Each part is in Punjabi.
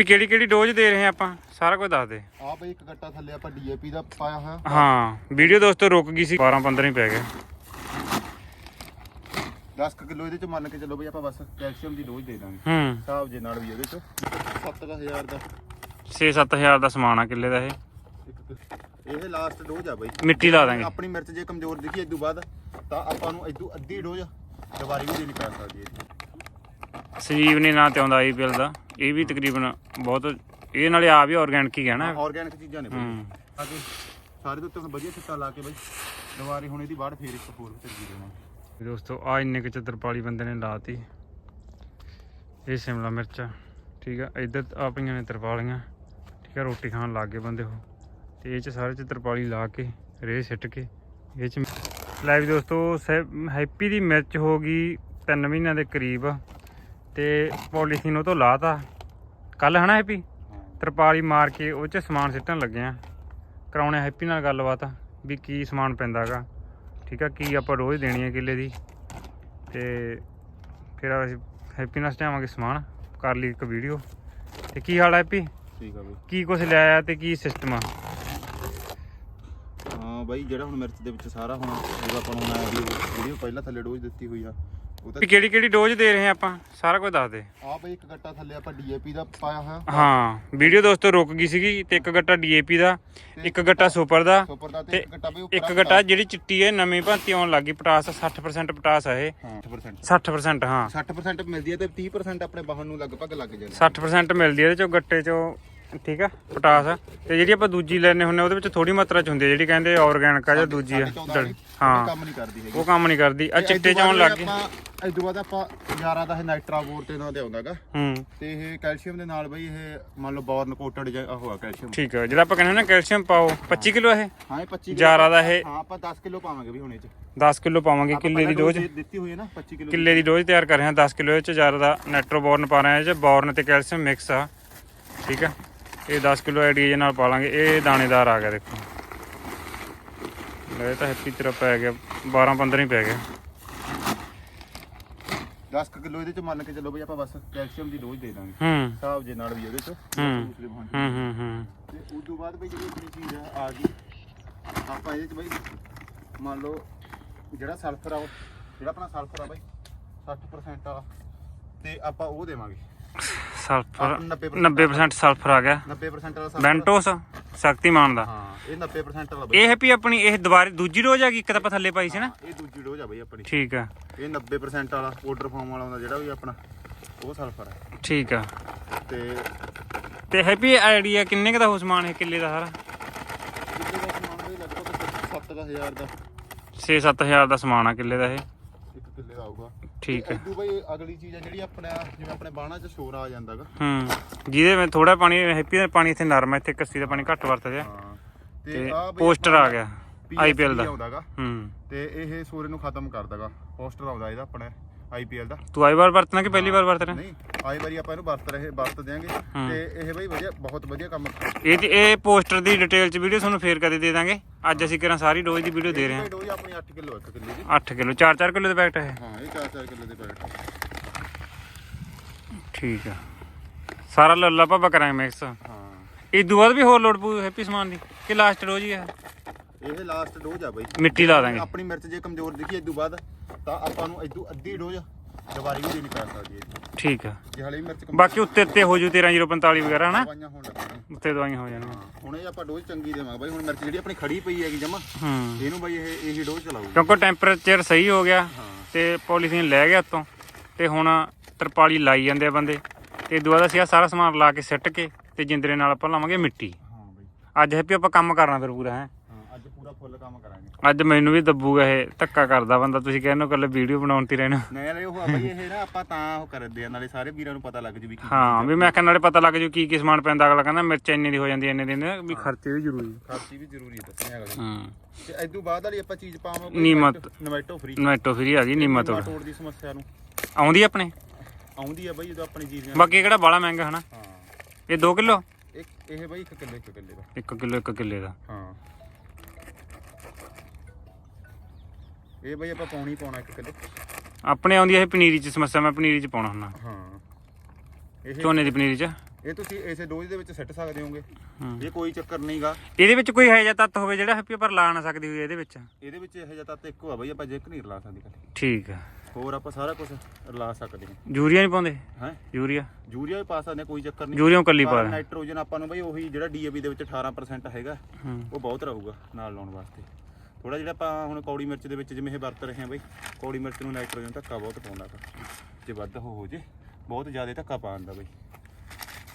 ਵੀ ਕਿਹੜੀ ਕਿਹੜੀ ਡੋਜ਼ ਦੇ ਰਹੇ ਆ ਆਪਾਂ ਸਾਰਾ ਕੁਝ ਦੱਸ ਦੇ। ਆ ਬਈ ਇੱਕ ਗੱਟਾ ਥੱਲੇ ਆਪਾਂ ਡੀਏਪੀ ਦਾ ਪਾਇਆ ਹੋਇਆ ਹਾਂ ਵੀਡੀਓ ਦੋਸਤੋ ਰੁਕ ਗਈ ਸੀ 12 15 ਹੀ ਪੈ ਗਏ। 10 ਕਿਲੋ ਇਹਦੇ ਚ ਮੰਨ ਕੇ ਚੱਲੋ ਬਈ ਆਪਾਂ ਬਸ ਕੈਲਸ਼ੀਅਮ ਦੀ ਡੋਜ਼ ਦੇ ਦਾਂਗੇ। ਹੂੰ। ਹਿਸਾਬ ਜੇ ਨਾਲ ਵੀ ਇਹਦੇ ਚ। 7000 ਦਾ। 6-7000 ਦਾ ਸਮਾਨ ਆ ਕਿੱਲੇ ਦਾ ਇਹ। ਇਹ ਲਾਸਟ ਡੋਜ਼ ਆ ਬਈ। ਮਿੱਟੀ ਲਾ ਦਾਂਗੇ। ਆਪਣੀ ਮਿਰਚ ਜੇ ਕਮਜ਼ੋਰ ਦਿਖੀ ਇਦੋਂ ਬਾਅਦ ਤਾਂ ਆਪਾਂ ਨੂੰ ਇਦੋਂ ਅੱਧੀ ਡੋਜ਼ ਦੁਬਾਰੀ ਵੀ ਦੇਣੀ ਪੈ ਸਕਦੀ ਹੈ। ਸੰਜੀਵ ਨੇ ਨਾਂ ਤੇ ਆਉਂਦਾ ਆਈਪੀਐਲ ਦਾ। ਇਹ ਵੀ ਤਕਰੀਬਨ ਬਹੁਤ ਇਹ ਨਾਲੇ ਆ ਵੀ ਆਰਗੈਨਿਕ ਹੀ ਹੈ ਨਾ। ਆਰਗੈਨਿਕ ਚੀਜ਼ਾਂ ਨੇ ਬਈ ਸਾਰੇ ਦੇ ਉੱਤੇ ਹੁਣ ਵਧੀਆ ਛਿੱਟਾ ਲਾ ਕੇ ਬਈ ਦੁਬਾਰੀ ਹੁਣ ਇਹਦੀ ਬਾੜ ਫੇਰ ਇੱਕ ਹੋਰ ਚੰਗੀ ਦੇਵਾਂਗੇ। ਦੋਸਤੋ ਆ ਇੰਨੇ ਕੁ ਚਤਰਪਾਲੀ ਬੰਦੇ ਨੇ ਲਾਤੀ। ਇਹ ਸ਼ਿਮਲਾ ਮਿਰਚ ਠੀਕ ਆ। ਇੱਧਰ ਆ ਪਈਆਂ ਨੇ ਤਰਪਾਲੀਆਂ। ਠੀਕ ਆ ਰੋਟੀ ਖਾਣ ਲੱਗ ਗਏ ਬੰਦੇ ਉਹ। ਤੇ ਇਹ ਚ ਸਾਰੇ ਚ ਤਰਪਾਲੀ ਲਾ ਕੇ ਰੇਹ ਸਿੱਟ ਕੇ ਇਹ ਚ ਲੈ ਵੀ ਦੋਸਤੋ ਹੈਪੀ ਦੀ ਮਿਰਚ ਹੋ ਗਈ 3 ਮਹੀਨਿਆਂ ਦੇ ਕਰੀਬ। ਤੇ ਪੋਲੀਥੀਨ ਉਹ ਤੋਂ ਲਾਤਾ। ਕੱਲ ਹਨਾ ਹੈਪੀ? ਤਰਪਾਲੀ ਮਾਰ ਕੇ ਉਹ ਚ ਸਮਾਨ ਸਿੱਟਣ ਲੱਗੇ ਆ। ਕਰਾਉਣੇ ਹੈਪੀ ਨਾਲ ਗੱਲਬਾਤ ਵੀ ਕੀ ਸਮਾਨ ਪੈਂਦਾਗਾ। ਠੀਕ ਆ ਕੀ ਆਪਾਂ ਰੋਜ਼ ਦੇਣੀ ਹੈ ਕਿੱਲੇ ਦੀ। ਤੇ ਫਿਰ ਅਸੀਂ ਹੈਪੀ ਨਾਲ ਸਟਾਵਾਂਗੇ ਸਮਾਨ ਕਰ ਲਈ ਇੱਕ ਵੀਡੀਓ। ਤੇ ਕੀ ਹਾਲ ਹੈ ਹੈਪੀ? ਠੀਕ ਆ ਬਈ। ਕੀ ਕੁਝ ਲਿਆਇਆ ਤੇ ਕੀ ਸਿਸਟਮ ਆ? ਹਾਂ ਬਾਈ ਜਿਹੜਾ ਹੁਣ ਮਿਰਚ ਦੇ ਵਿੱਚ ਸਾਰਾ ਹੁਣ ਜਿਹੜਾ ਆਪਾਂ ਨੂੰ ਆਇਆ ਵੀ ਵੀਡੀਓ ਪਹਿਲਾਂ ਥੱਲੇ ਡੋਜ਼ ਦਿੱਤੀ ਹੋਈ ਆ। ਉਹ ਤਾਂ ਵੀ ਕਿਹੜੀ ਕਿਹੜੀ ਡੋਜ਼ ਦੇ ਰਹੇ ਆ ਆਪਾਂ? ਸਾਰਾ ਕੁਝ ਦੱਸ ਦੇ। ਆ ਬਈ ਇੱਕ ਗੱਟਾ ਥੱਲੇ ਆਪਾਂ ਡੀਏਪੀ ਦਾ ਪਾਇਆ ਹੋਇਆ। ਹਾਂ ਵੀਡੀਓ ਦੋਸਤੋ ਰੁਕ ਗਈ ਸੀਗੀ ਤੇ ਇੱਕ ਗੱਟਾ ਡੀਏਪੀ ਦਾ ਇੱਕ ਗੱਟਾ ਸੁਪਰ ਦਾ ਸੁਪਰ ਦਾ ਤੇ ਇੱਕ ਗੱਟਾ ਬਈ ਉੱਪਰ ਇੱਕ ਗੱਟਾ ਜਿਹੜੀ ਚਿੱਟੀ ਹੈ ਨਵੀਂ ਭਾਂਤੀ ਆਉਣ ਲੱਗੀ ਪਟਾਸ 60% ਪਟਾਸ ਆ ਇਹ। ਹਾਂ 60% 60% ਹਾਂ। 60% ਮਿਲਦੀ ਹੈ ਤੇ 30% ਆਪਣੇ ਬਾਹਰ ਨੂੰ ਲਗਭਗ ਲੱਗ ਜਾਂਦਾ 60% ਮਿਲਦੀ ਹੈ ਇਹਦੇ ਚੋਂ ਗੱਟੇ ਚੋਂ। ਠੀਕ ਆ? ਪਟਾਸ ਤੇ ਜਿਹੜੀ ਆਪਾਂ ਦੂਜੀ ਲੈਣੇ ਹੁੰਨੇ ਉਹਦੇ ਵਿੱਚ ਥੋੜੀ ਮਾਤਰਾ ਚ ਹੁੰਦੀ ਹੈ ਜਿਹੜੀ ਕਹਿੰਦੇ ਆਰਗੈਨਿਕ ਆ ਜਾਂ ਦੂਜੀ ਆ। ਹਾਂ ਹਾਂ। ਕੰਮ ਨਹੀਂ ਕਰਦੀ ਹੈਗੀ। ਉਹ ਕੰਮ ਨਹੀਂ ਕਰਦੀ। ਆ ਚਿੱਟੇ ਚ ਆਉਣ ਲੱਗ ਗਏ। ਆਪਾਂ ਇਸ ਤੋਂ ਬਾਅਦ ਆਪਾਂ 11 ਦਾ ਇਹ ਨਾਈਟਰਾ ਬੋਰ ਤੇ ਨਾਂ ਤੇ ਆਉਂਦਾਗਾ। ਹੂੰ। ਤੇ ਇਹ ਕੈਲਸ਼ੀਅਮ ਦੇ ਨਾਲ ਬਈ ਇਹ ਮੰਨ ਲਓ ਬੋਰਨ ਕੋਟਡ ਹੋਆ ਕੈਲਸ਼ੀਅਮ। ਠੀਕ ਆ। ਜਿਹੜਾ ਆਪਾਂ ਕਹਿੰਦੇ ਨਾ ਕੈਲਸ਼ੀਅਮ ਪਾਓ 25 ਕਿਲੋ ਇਹ? ਹਾਂ ਇਹ 25 11 ਦਾ ਇਹ। ਹਾਂ ਆਪਾਂ 10 ਕਿਲੋ ਪਾਵਾਂਗੇ ਵੀ ਹੁਣ ਚ। 10 ਕਿਲੋ ਪਾਵਾਂਗੇ ਕਿੱਲੇ ਦੀ ਡੋਜ਼। ਦਿੱਤੀ ਹੋਈ ਹੈ ਨਾ 25 ਕਿਲੋ ਕਿੱਲੇ ਦੀ ਡੋਜ਼ ਤਿਆਰ ਕਰ ਰਹੇ ਹਾਂ 10 ਕਿਲੋ ਇਹ ਚ ਜ਼ਿਆਦਾ ਨਾਈਟਰੋ ਬੋਰਨ ਪਾ ਰਹੇ ਹਾਂ ਇਹ ਚ ਬੋਰਨ ਤੇ ਕੈਲਸ਼ੀਅਮ ਮਿਕਸ ਆ। ਠੀਕ ਆ। ਇਹ 10 ਕਿਲੋ ਆਈਡੀਏ ਨਾਲ ਪਾ ਲਾਂਗੇ ਇਹ ਦਾਣੇਦਾਰ ਆ ਗਿਆ ਦੇਖੋ। ਇਹ ਤਾਂ ਹੈਪੀ ਤੇਰਾ ਪੈ ਗਿਆ। 12 15 ਹੀ ਪੈ ਗਿਆ। 10 ਕਿਲੋ ਇਹਦੇ ਚ ਮੰਨ ਕੇ ਚੱਲੋ ਬਈ ਆਪਾਂ ਬਸ ਕੈਲਸ਼ੀਅਮ ਦੀ ਡੋਜ਼ ਦੇ ਦਾਂਗੇ। ਹੂੰ। ਹਿਸਾਬ ਜੇ ਨਾਲ ਵੀ ਇਹਦੇ ਚ। ਹੂੰ। ਦੂਸਰੇ। ਹੂੰ ਹੂੰ ਹੂੰ। ਤੇ ਉਸ ਤੋਂ ਬਾਅਦ ਬਈ ਜਿਹੜੀ ਆਪਣੀ ਚੀਜ਼ ਆ ਆ ਗਈ। ਆਪਾਂ ਇਹਦੇ ਚ ਬਈ ਮੰਨ ਲਓ ਜਿਹੜਾ ਸਲਫਰ ਆ ਉਹ ਜਿਹੜਾ ਆਪਣਾ ਸਲਫਰ ਆ ਬਈ 60% ਵਾਲਾ ਤੇ ਆਪਾਂ ਉਹ ਦੇਵਾਂਗੇ। ਸਲਫਰ ਆਪਾਂ 90% 90% ਸਲਫਰ ਆ ਗਿਆ 90% ਵਾਲਾ ਸਲਫਰ ਬੈਂਟੋਸ ਸ਼ਕਤੀਮਾਨ ਦਾ ਹਾਂ ਇਹ 90% ਵਾਲਾ ਬਈ ਇਹ ਹੈਪੀ ਆਪਣੀ ਇਹ ਦੁਬਾਰੇ ਦੂਜੀ ਰੋਜ਼ ਆ ਗਈ ਇੱਕ ਤਾਂ ਆਪਾਂ ਥੱਲੇ ਪਾਈ ਸੀ ਨਾ ਹਾਂ, ਇਹ ਦੂਜੀ ਡੋਜ਼ ਆ ਬਈ ਆਪਣੀ ਠੀਕ ਆ ਇਹ 90% ਵਾਲਾ ਪਾਊਡਰ ਫਾਰਮ ਵਾਲਾ ਹੁੰਦਾ ਜਿਹੜਾ ਵੀ ਆਪਣਾ ਉਹ ਸਲਫਰ ਹੈ ਠੀਕ ਆ ਤੇ ਤੇ ਹੈਪੀ ਆਈਡੀਆ ਕਿੰਨੇ ਕ ਦਾ ਹੋ ਸਮਾਨ ਇਹ ਕਿੱਲੇ ਦਾ ਸਾਰਾ ਕਿੰਨੇ ਦਾ ਸਮਾਨ ਬਈ ਲਗਭਗ 7000 ਦਾ 6-7000 ਦਾ ਸਮਾਨ ਆ ਕਿੱਲੇ ਦਾ ਇਹ ਇੱਕ ਕਿੱਲੇ ਦਾ ਆਊਗਾ ਠੀਕ ਹੈ। ਇਦੋਂ ਬਈ ਅਗਲੀ ਚੀਜ਼ ਆ ਜਿਹੜੀ ਆਪਣਾ ਜਿਵੇਂ ਆਪਣੇ ਬਾਣਾ 'ਚ ਸ਼ੋਰ ਆ ਜਾਂਦਾਗਾ ਹੂੰ ਜਿਹਦੇ ਵਿੱਚ ਥੋੜਾ ਪਾਣੀ ਹੈਪੀ ਦਾ ਪਾਣੀ ਇੱਥੇ ਨਰਮ ਹੈ ਇੱਥੇ ਕੱਸੀ ਦਾ ਪਾਣੀ ਘੱਟ ਵਰਤਦੇ ਆ। ਹਾਂ ਤੇ ਆਹ ਬਈ ਪੋਸਟਰ ਆ ਗਿਆ IPL ਦਾ। ਹੂੰ। ਤੇ ਇਹ ਸੂਰਜ ਨੂੰ ਖਤਮ ਕਰਦਾਗਾ ਪੋਸਟਰ ਆਉਂਦਾ ਇਹਦਾ ਆਪਣਾ। ਆਈਪੀਐਲ ਦਾ। ਤੂੰ ਆਈ ਵਾਰ ਵਰਤਣਾ ਕਿ ਪਹਿਲੀ ਵਾਰ ਵਰਤ ਰਿਹਾ? ਨਹੀਂ ਆਈ ਵਾਰੀ ਆਪਾਂ ਇਹਨੂੰ ਵਰਤ ਰਹੇ ਵਰਤ ਦਿਆਂਗੇ। ਤੇ ਇਹ ਬਈ ਵਧੀਆ ਬਹੁਤ ਵਧੀਆ ਕੰਮ ਇਹ ਤੇ- ਇਹ ਪੋਸਟਰ ਦੀ ਡਿਟੇਲ ਚ ਵੀਡੀਓ ਤੁਹਾਨੂੰ ਫੇਰ ਕਦੇ ਦੇ ਦਾਂਗੇ। ਅੱਜ ਅਸੀਂ ਕਿਰਾਂ ਸਾਰੀ ਡੋਜ਼ ਦੀ ਵੀਡੀਓ ਦੇ ਰਹੇ ਹਾਂ। ਡੋਜ਼ ਆਪਣੀ 8 ਕਿਲੋ ਇੱਕ ਕਿੱਲੇ ਦੀ। 8 ਕਿਲੋ 4-4 ਕਿਲੋ ਦੇ ਪੈਕਟ ਹੈ ਹਾਂ ਇਹ 4-4 ਕਿਲੋ ਦੇ ਪੈਕਟ ਠੀਕ ਆ। ਸਾਰਾ ਲੱਲਾ ਭਾਪਾ ਕਰਾਂਗੇ ਮਿਕਸ ਹਾਂ। ਇਦੋਂ ਬਾਅਦ ਵੀ ਹੋਰ ਲੋਡ ਪੂ ਹੈਪੀ ਸਮਾਨ ਦੀ? ਕਿ ਲਾਸਟ ਰੋਜ਼ ਹੀ ਹੈ ਇਹ ਲਾਸਟ ਡੋਜ਼ ਆ ਬਈ। ਮਿੱਟੀ ਲਾ ਦਾਂਗੇ। ਆਪਣੀ ਮਿਰਚ ਜੇ ਕਮਜ਼ੋਰ ਦਿਖੀ ਇਦੋਂ ਬਾਅਦ ਤਾਂ ਆਪਾਂ ਨੂੰ ਇਦੋਂ ਅੱਧੀ ਡੋਜ਼ ਦੁਬਾਰੀ ਵੀ ਦੇਣੀ ਪੈ ਸਕਦੀ ਹੈ। ਠੀਕ ਆ। ਜੇ ਹਲੇ ਵੀ ਮਿਰਚ ਬਾਕੀ ਉੱਤੇ ਉੱਤੇ ਹੋ ਜੂ 13045 ਵਗੈਰਾ ਹਨਾ? ਦਵਾਈਆਂ ਹੋਣ ਲੱਗਣੀਆਂ ਉੱਤੇ ਦਵਾਈਆਂ ਹੋ ਜਾਣਗੀਆਂ। ਹਾਂ ਹੁਣ ਇਹ ਆਪਾਂ ਡੋਜ਼ ਚੰਗੀ ਦੇਵਾਂਗੇ ਬਾਈ। ਹੁਣ ਮਿਰਚ ਜਿਹੜੀ ਆਪਣੀ ਖੜੀ ਪਈ ਹੈਗੀ ਜਮਾ ਹੂੰ। ਇਹਨੂੰ ਬਾਈ ਇਹ ਇਹੀ ਡੋਜ਼ ਚਲਾਊਗੀ ਕਿਉਂਕਿ ਟੈਂਪਰੇਚਰ ਸਹੀ ਹੋ ਗਿਆ ਤੇ ਪੋਲੀਥੀਨ ਲੈ ਗਿਆ ਉੱਤੋਂ ਤੇ ਹੁਣ ਤਰਪਾਲੀ ਲਾਈ ਜਾਂਦੇ ਆ ਬੰਦੇ। ਤੇ ਦੁਆ ਅਸੀਂ ਆਹ ਸਾਰਾ ਸਮਾਨ ਲਾ ਕੇ ਸਿੱਟ ਕੇ ਤੇ ਜਿੰਦਰੇ ਨਾਲ ਆਪਾਂ ਲਾਵਾਂਗੇ ਮਿੱਟੀ। ਹਾਂ ਬਾਈ। ਅੱਜ ਹੈਪੀ ਆਪਾਂ ਕੰਮ ਕਰਨਾ ਫਿਰ ਪੂਰਾ ਹੈ? ਪੂਰਾ ਫੁੱਲ ਕੰਮ ਕਰਾਂਗੇ। ਅੱਜ ਮੈਨੂੰ ਵੀ ਦੱਬੂਗਾ ਇਹ ਧੱਕਾ ਕਰਦਾ ਬੰਦਾ ਤੁਸੀਂ ਕਹਿੰਦੇ ਹੋ ਕੱਲੇ ਵੀਡੀਓ ਬਣਾਉਣ ਤੇ ਰਹਿਣਾ। ਨਹੀਂ ਨਾਲੇ ਉਹ ਆ ਬਾਈ ਇਹ ਨਾ ਆਪਾਂ ਤਾਂ ਉਹ ਕਰਦੇ ਆ ਨਾਲੇ ਸਾਰੇ ਵੀਰਾਂ ਨੂੰ ਪਤਾ ਲੱਗ ਜੂ ਵੀ ਕੀ ਹਾਂ ਵੀ ਮੈਂ ਕਹਿੰਦਾ ਨਾਲੇ ਪਤਾ ਲੱਗ ਜੂ ਕੀ ਕੀ ਸਮਾਨ ਪੈਂਦਾ ਅਗਲਾ ਕਹਿੰਦਾ ਮਿਰਚ ਇੰਨੇ ਦੀ ਹੋ ਜਾਂਦੀ ਇੰਨੇ ਦੀ ਨਹੀਂ, ਵੀ ਖਰਚੇ ਵੀ ਜ਼ਰੂਰੀ ਖਰਚੀ ਵੀ ਜ਼ਰੂਰੀ ਹੈ ਦੱਸਣੇ ਅਗਲੇ। ਹਾਂ। ਤੇ ਇਦੋਂ ਬਾਅਦ ਵਾਲੀ ਆਪਾਂ ਚੀਜ਼ ਪਾਵਾਂਗੇ ਨੀਮਤ। ਨਵੈਟੋ ਫ੍ਰੀ ਨੈਟੋ ਫਰੀ ਆ ਗਈ ਨੀਮਾ ਤੋੜ ਤੋੜ ਦੀ ਸਮੱਸਿਆ ਨੂੰ। ਆਉਂਦੀ ਆਪਣੇ? ਆਉਂਦੀ ਆ ਬਾਈ ਜਦੋਂ ਆਪਣੀ ਚੀਜ਼ ਬਾਕੀ ਇਹ ਕਿਹੜਾ ਬਾਲਾ ਮਹਿੰਗਾ ਹਨਾ? ਹਾਂ। ਇਹ 2 ਕਿਲੋ? ਇੱਕ ਇਹ ਬਾਈ 1 ਕਿਲੋ 1 ਕਿੱਲੇ ਦਾ। 1 ਕਿਲੋ 1 ਕਿੱਲੇ ਦਾ। ਹਾਂ। ਇਹ ਬਾਈ ਆਪਾਂ ਪਾਉਣੀ ਪਾਉਣਾ 1 ਕਿਲੋ। ਆਪਣੇ ਆਉਂਦੀ ਇਹ ਪਨੀਰੀ ਚ ਸਮੱਸਿਆ ਮੈਂ ਪਨੀਰੀ ਚ ਪਾਉਣਾ ਹੁੰਦਾ। ਹਾਂ। ਇਹ ਝੋਨੇ ਦੀ ਪਨੀਰੀ ਚ? ਇਹ ਤੁਸੀਂ ਇਸੇ ਡੋਜ਼ ਦੇ ਵਿੱਚ ਸਿੱਟ ਸਕਦੇ ਹੋਗੇ। ਇਹ ਕੋਈ ਚੱਕਰ ਨਹੀਂਗਾ ਇਹਦੇ ਵਿੱਚ ਕੋਈ ਹੈ ਜਾਂ ਤੱਤ ਹੋਵੇ ਜਿਹੜਾ ਹੈਪੀ ਪਰ ਲਾ ਨਾ ਸਕਦੀ ਹੋਈ ਇਹਦੇ ਵਿੱਚ? ਇਹਦੇ ਵਿੱਚ ਇਹੋ ਜਿਹਾ ਤੱਤ ਇੱਕੋ ਆ ਬਈ ਆਪਾਂ ਜਿੱਕ ਨਹੀਂ ਰਲਾ ਸਕਦੇ ਠੀਕ ਆ। ਹੋਰ ਆਪਾਂ ਸਾਰਾ ਕੁਝ ਰਲਾ ਸਕਦੇ ਹਾਂ ਯੂਰੀਆ ਨਹੀਂ ਪਾਉਂਦੇ? ਹੈ? ਯੂਰੀਆ? ਯੂਰੀਆ ਵੀ ਪਾ ਸਕਦੇ ਕੋਈ ਚੱਕਰ ਨਹੀਂ ਯੂਰੀਆ ਕੱਲੀ ਪਾ ਨਾਈਟ੍ਰੋਜਨ ਆਪਾਂ ਨੂੰ ਬਈ ਉਹੀ ਜਿਹੜਾ ਡੀਏਪੀ ਦੇ ਵਿੱਚ 18% ਹੈਗਾ ਉਹ ਬਹੁਤ ਰਹੂਗਾ ਨਾਲ ਲਾਉਣ ਵਾਸਤੇ। ਥੋੜਾ ਜਿਹੜਾ ਆਪਾਂ ਹੁਣ ਕੌੜੀ ਮਿਰਚ ਦੇ ਵਿੱਚ ਜਿਵੇਂ ਇਹ ਵਰਤ ਰਹੇ ਹਾਂ ਬਈ ਕੌੜੀ ਮਿਰਚ ਨੂੰ ਨਾਈਟ੍ਰੋਜਨ ਧੱਕਾ ਬਹੁਤ ਪਾਉਂਦਾ ਗਾ। ਜੇ ਵੱਧ ਹੋ ਹੋ ਜੇ ਬਹੁਤ ਜ਼ਿਆਦਾ ਧੱਕਾ ਪਾਉਂਦਾ ਬਈ।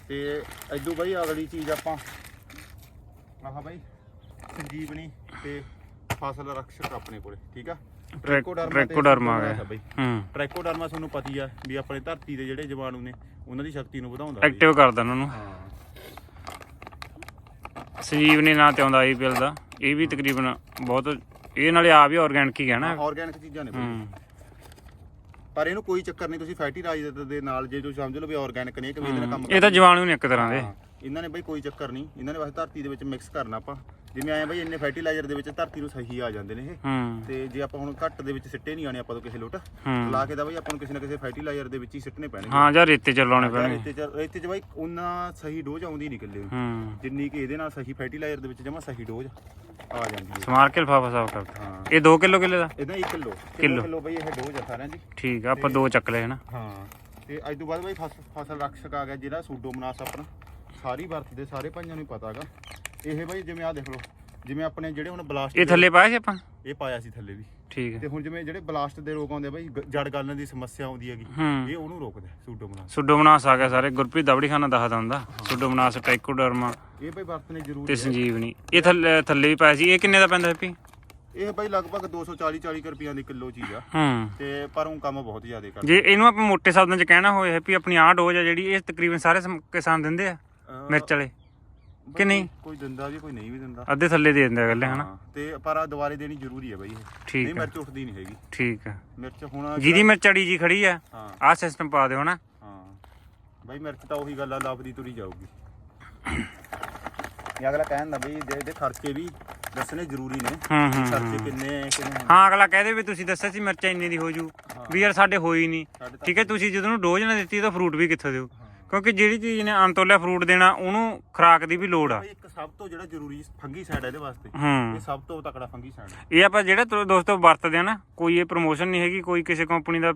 ਤੇ ਐਦੂ ਬਈ ਅਗਲੀ ਚੀਜ਼ ਆਪਾਂ ਆਹ ਬਈ ਸੰਜੀਵਨੀ ਤੇ ਫਸਲ ਰਕਸ਼ਕ ਆਪਣੇ ਕੋਲੇ ਠੀਕ ਆ? ਟ੍ਰੈਕੋਡਰਮਾ ਤੇ ਟ੍ਰੈਕੋਡਰਮਾ ਆ ਗਿਆ ਬਈ। ਹੂੰ। ਟ੍ਰੈਕੋਡਰਮਾ ਤੁਹਾਨੂੰ ਪਤੀ ਆ ਵੀ ਆਪਣੇ ਧਰਤੀ ਦੇ ਜਿਹੜੇ ਜੀਵਾਣੂ ਨੇ ਉਹਨਾਂ ਦੀ ਸ਼ਕਤੀ ਨੂੰ ਵਧਾਉਂਦਾ। ਐਕਟਿਵ ਕਰਦਾ ਉਹਨਾਂ ਨੂੰ। ਹਾਂ। ਸੰਜੀਵਨੀ ਨਾਂ ਤੇ ਆਉਂਦਾ ਆਈਪੀਐਲ ਦਾ। ਇਹ ਵੀ ਤਕਰੀਬਨ ਬਹੁਤ ਇਹ ਨਾਲੇ ਆ ਵੀ ਆਰਗੈਨਿਕ ਹੀ ਹੈ ਨਾ। ਆਰਗੈਨਿਕ ਚੀਜ਼ਾਂ ਨੇ ਬਈ ਹੂੰ। ਪਰ ਇਹਨੂੰ ਕੋਈ ਚੱਕਰ ਨਹੀਂ ਤੁਸੀਂ ਫੈਟੀ ਰਾਈਜ਼ ਦੇ ਨਾਲ ਜੇ ਤੁਸੀਂ ਸਮਝ ਲਓ ਵੀ ਆਰਗੈਨਿਕ ਨੇ ਕਿ ਵੀ ਇਹਦੇ ਨਾਲ ਕੰਮ ਇਹ ਤਾਂ ਜਵਾਨੂ ਨੇ ਇੱਕ ਤਰ੍ਹਾਂ ਦੇ। ਹਾਂ, ਇਹਨਾਂ ਨੇ ਬਈ ਕੋਈ ਚੱਕਰ ਨਹੀਂ। ਇਹਨਾਂ ਨੇ ਬਸ ਧਰਤੀ ਦੇ ਵਿੱਚ ਮਿਕਸ ਕਰਨਾ ਆਪਾਂ। ਜਿਵੇਂ ਆਏ ਬਈ ਇੰਨੇ ਫਰਟੀਲਾਈਜ਼ਰ ਦੇ ਵਿੱਚ ਧਰਤੀ ਨੂੰ ਸਹੀ ਆ ਜਾਂਦੇ ਨੇ ਇਹ। ਹੂੰ। ਤੇ ਜੇ ਆਪਾਂ ਹੁਣ ਘੱਟ ਦੇ ਵਿੱਚ ਸਿੱਟੇ ਨਹੀਂ ਆਣੇ ਆਪਾਂ ਤੋਂ ਕਿਸੇ ਲੋਟ ਹੂੰ। ਲਾ ਕੇ ਦਾ ਬਈ ਆਪਾਂ ਨੂੰ ਕਿਸੇ ਨਾ ਕਿਸੇ ਫਰਟੀਲਾਈਜ਼ਰ ਦੇ ਵਿੱਚ ਹੀ ਸਿੱਟਣੇ ਪੈਣਗੇ। ਹਾਂ ਜਾਂ ਰੇਤੇ ਚ ਲਾਉਣੇ ਪੈਣਗੇ। ਰੇਤੇ ਚ ਰੇਤੇ ਚ ਬਈ ਉਹਨਾਂ ਸਹੀ ਡੋਜ਼ ਆਉਂਦੀ ਨਹੀਂ ਕਿੱਲੇ ਨੂੰ। ਹੂੰ। ਜਿੰਨੀ ਕਿ ਇਹਦੇ ਨਾਲ ਸਹੀ ਫਰਟੀਲਾਈਜ਼ਰ ਦੇ ਵਿੱਚ ਜਮਾ ਸਹੀ ਡੋਜ਼ ਆ ਜਾਂਦੀ ਹੈ। ਸਮਾਰ ਕੇ ਲਫਾਫਾ ਸਾਫ਼ ਕਰਦਾ ਹਾਂ। ਇਹ 2 ਕਿਲੋ ਕਿਲੇ ਦਾ? ਇਹਦਾ 1 ਕਿਲੋ। ਕਿੱਲੋ। ਕਿਲੋ। ਬਈ ਇਹ ਡੋਜ਼ ਆ ਸਾਰਿਆਂ ਦੀ ਠੀਕ ਆ ਆਪਾਂ ਦੋ ਚੱਕ ਲਏ ਹਨਾ। ਹਾਂ। ਤੇ ਅੱਜ ਤੋਂ ਬਾਅਦ ਬਈ ਫਸ- ਫਸਲ ਰਕਸ਼ਕ ਆ ਗਿਆ ਜਿਹੜਾ ਸੂਡੋਮੋਨਾਸ ਆਪਣਾ। ਸਾਰੀ ਵਰਤਦੇ ਸਾਰੇ ਭਾਈਆਂ ਨੂੰ ਪਤਾ ਹੈਗਾ। ਇਹ ਬਈ ਜਿਵੇਂ ਆ ਦੇਖ ਲਓ ਜਿਵੇਂ ਆਪਣੇ ਜਿਹੜੇ ਹੁਣ ਬਲਾਸਟ ਇਹ ਥੱਲੇ ਪਾਇਆ ਸੀ ਆਪਾਂ? ਇਹ ਪਾਇਆ ਸੀ ਥੱਲੇ ਵੀ। ਠੀਕ ਤੇ ਹੈ ਹੁਣ ਜਿਵੇਂ ਜਿਹੜੇ ਬਲਾਸਟ ਦੇ ਰੋਗ ਆਉਂਦੇ ਆ ਬਈ ਗ- ਜੜ ਗਲਣ ਦੀ ਸਮੱਸਿਆ ਆਉਂਦੀ ਹੈਗੀ ਹੂੰ। ਇਹ ਉਹਨੂੰ ਰੋਕਦਾ ਸੂਡੋਮੋਨਾਸ। ਸੁਡੋਮਨਾਸ ਆ ਗਿਆ ਸਾਰੇ। ਗੁਰਪ੍ਰੀਤ ਦਬੜੀ ਖਾਨਾ ਦੱਸਦਾ ਹੁੰਦਾ। ਸੁਡੋਮਨਾਸ ਟਾਈਕੋਡਰਮਾ ਇਹ ਬਈ ਵਰਤਨੇ ਜ਼ਰੂਰੀ ਤੇ ਸੰਜੀਵਨੀ ਇਹ ਥੱਲੇ ਥੱਲੇ ਵੀ ਪਾਇਆ ਸੀ ਇਹ ਕਿੰਨੇ ਦਾ ਪੈਂਦਾ ਹੈਪੀ ਇਹ ਬਈ ਲਗਭਗ 240 40 ਰੁਪਈਆਂ ਦੀ ਕਿਲੋ ਚੀਜ਼ ਆ। ਹੂੰ। ਤੇ ਪਰ ਉਹ ਕੰਮ ਬਹੁਤ ਜ਼ਿਆਦਾ ਕਰਦਾ ਜੇ ਇਹਨੂੰ ਆਪਾਂ ਮੋٹے ਸ਼ਬਦਾਂ ਚ ਕਹਿਣਾ ਹੋਏ ਹੈਪੀ ਆਪਣੀ ਆਹ ਡੋਜ਼ ਆ ਜਿਹੜੀ ਇਹ ਤਕਰੀਬਨ ਸਾਰੇ ਸਮ- ਕਿਸਾਨ ਦਿੰਦੇ ਆ ਮਿਰਚ ਵਾਲੇ। ਕਿ ਨਹੀਂ? ਕੋਈ ਦਿੰਦਾ ਵੀ ਕੋਈ ਨਹੀਂ ਵੀ ਦਿੰਦਾ। ਅੱਧੇ ਥੱਲੇ ਦੇ ਦਿੰਦੇ ਆ ਗੱਲੇ ਹਨਾ? ਹਾਂ, ਤੇ ਪਰ ਆ ਦੁਬਾਰੇ ਦੇਣੀ ਜ਼ਰੂਰੀ ਹੈ ਬਈ ਇਹ। ਠੀਕ ਨਹੀਂ ਆ। ਮਿਰਚ ਉੱਠਦੀ ਨਹੀਂ ਹੈਗੀ। ਠੀਕ ਆ। ਮਿਰਚ ਹੁਣ ਜਿਹਦੀ ਮਿਰਚ ਅੜੀ ਜੀ ਖੜੀ ਆ ਹਾਂ। ਆਹ ਸਿਸਟਮ ਪਾ ਦਿਓ ਹਨਾ? ਹਾਂ। ਬਾਈ ਮਿਰਚ ਤਾਂ ਉਹੀ ਗੱਲ ਆ ਲੱਭਦੀ ਤੁਰੀ ਜਾਊਗੀ। ਇਹ ਅਗਲਾ ਕਹਿਣ ਦਾ ਬਈ ਇਹਦੇ ਇਹਦੇ ਖਰਚੇ ਵੀ ਦੱਸਣੇ ਜ਼ਰੂਰੀ ਨੇ ਹੂੰ ਹੂੰ ਖਰਚੇ ਕਿੰਨੇ ਕਿੰਨੇ ਹਾਂ ਅਗਲਾ ਕਹਦੇ ਵੀ ਤੁਸੀਂ ਦੱਸਿਆ ਸੀ ਮਿਰਚਾਂ ਇੰਨੀ ਦੀ ਹੋ। ਜੂ ਵੀ ਯਾਰ ਸਾਡੇ ਹੋਈ ਨਹੀਂ ਸਾਡੇ ਤਾਂ ਠੀਕ ਹੈ ਤੁਸੀਂ ਜਦੋਂ ਨੂੰ ਡੋਜ਼ ਨਾ ਦਿੱਤੀ ਤਾਂ ਫਰੂਟ ਵੀ ਕਿੱਥੋਂ ਦਿਓ? ਹਾਂ। ਕਿਉਂਕਿ ਜਿਹੜੀ ਚੀਜ਼ ਨੇ ਅਨਤੋਲਿਆ ਫਰੂਟ ਦੇਣਾ ਉਹਨੂੰ ਖੁਰਾਕ ਦੀ ਵੀ ਲੋੜ ਆ। ਬਈ ਇੱਕ ਸਭ ਤੋਂ ਜਿਹੜਾ ਜ਼ਰੂਰੀ ਫੰਗੀ ਸਾਈਡ ਇਹਦੇ ਵਾਸਤੇ। ਹੂੰ। ਇਹ ਸਭ ਤੋਂ ਤਕੜਾ ਫੰਗੀ ਸਾਈਡ ਇਹ ਆਪਾਂ ਜਿਹੜਾ ਤੋ- ਦੋਸਤੋ ਵਰਤਦੇ ਆ ਨਾ ਕੋਈ ਇਹ ਪ੍ਰੋਮੋਸ਼ਨ ਨਹੀਂ ਹੈਗੀ ਕੋਈ ਕਿਸੇ ਕੰਪਨੀ ਦਾ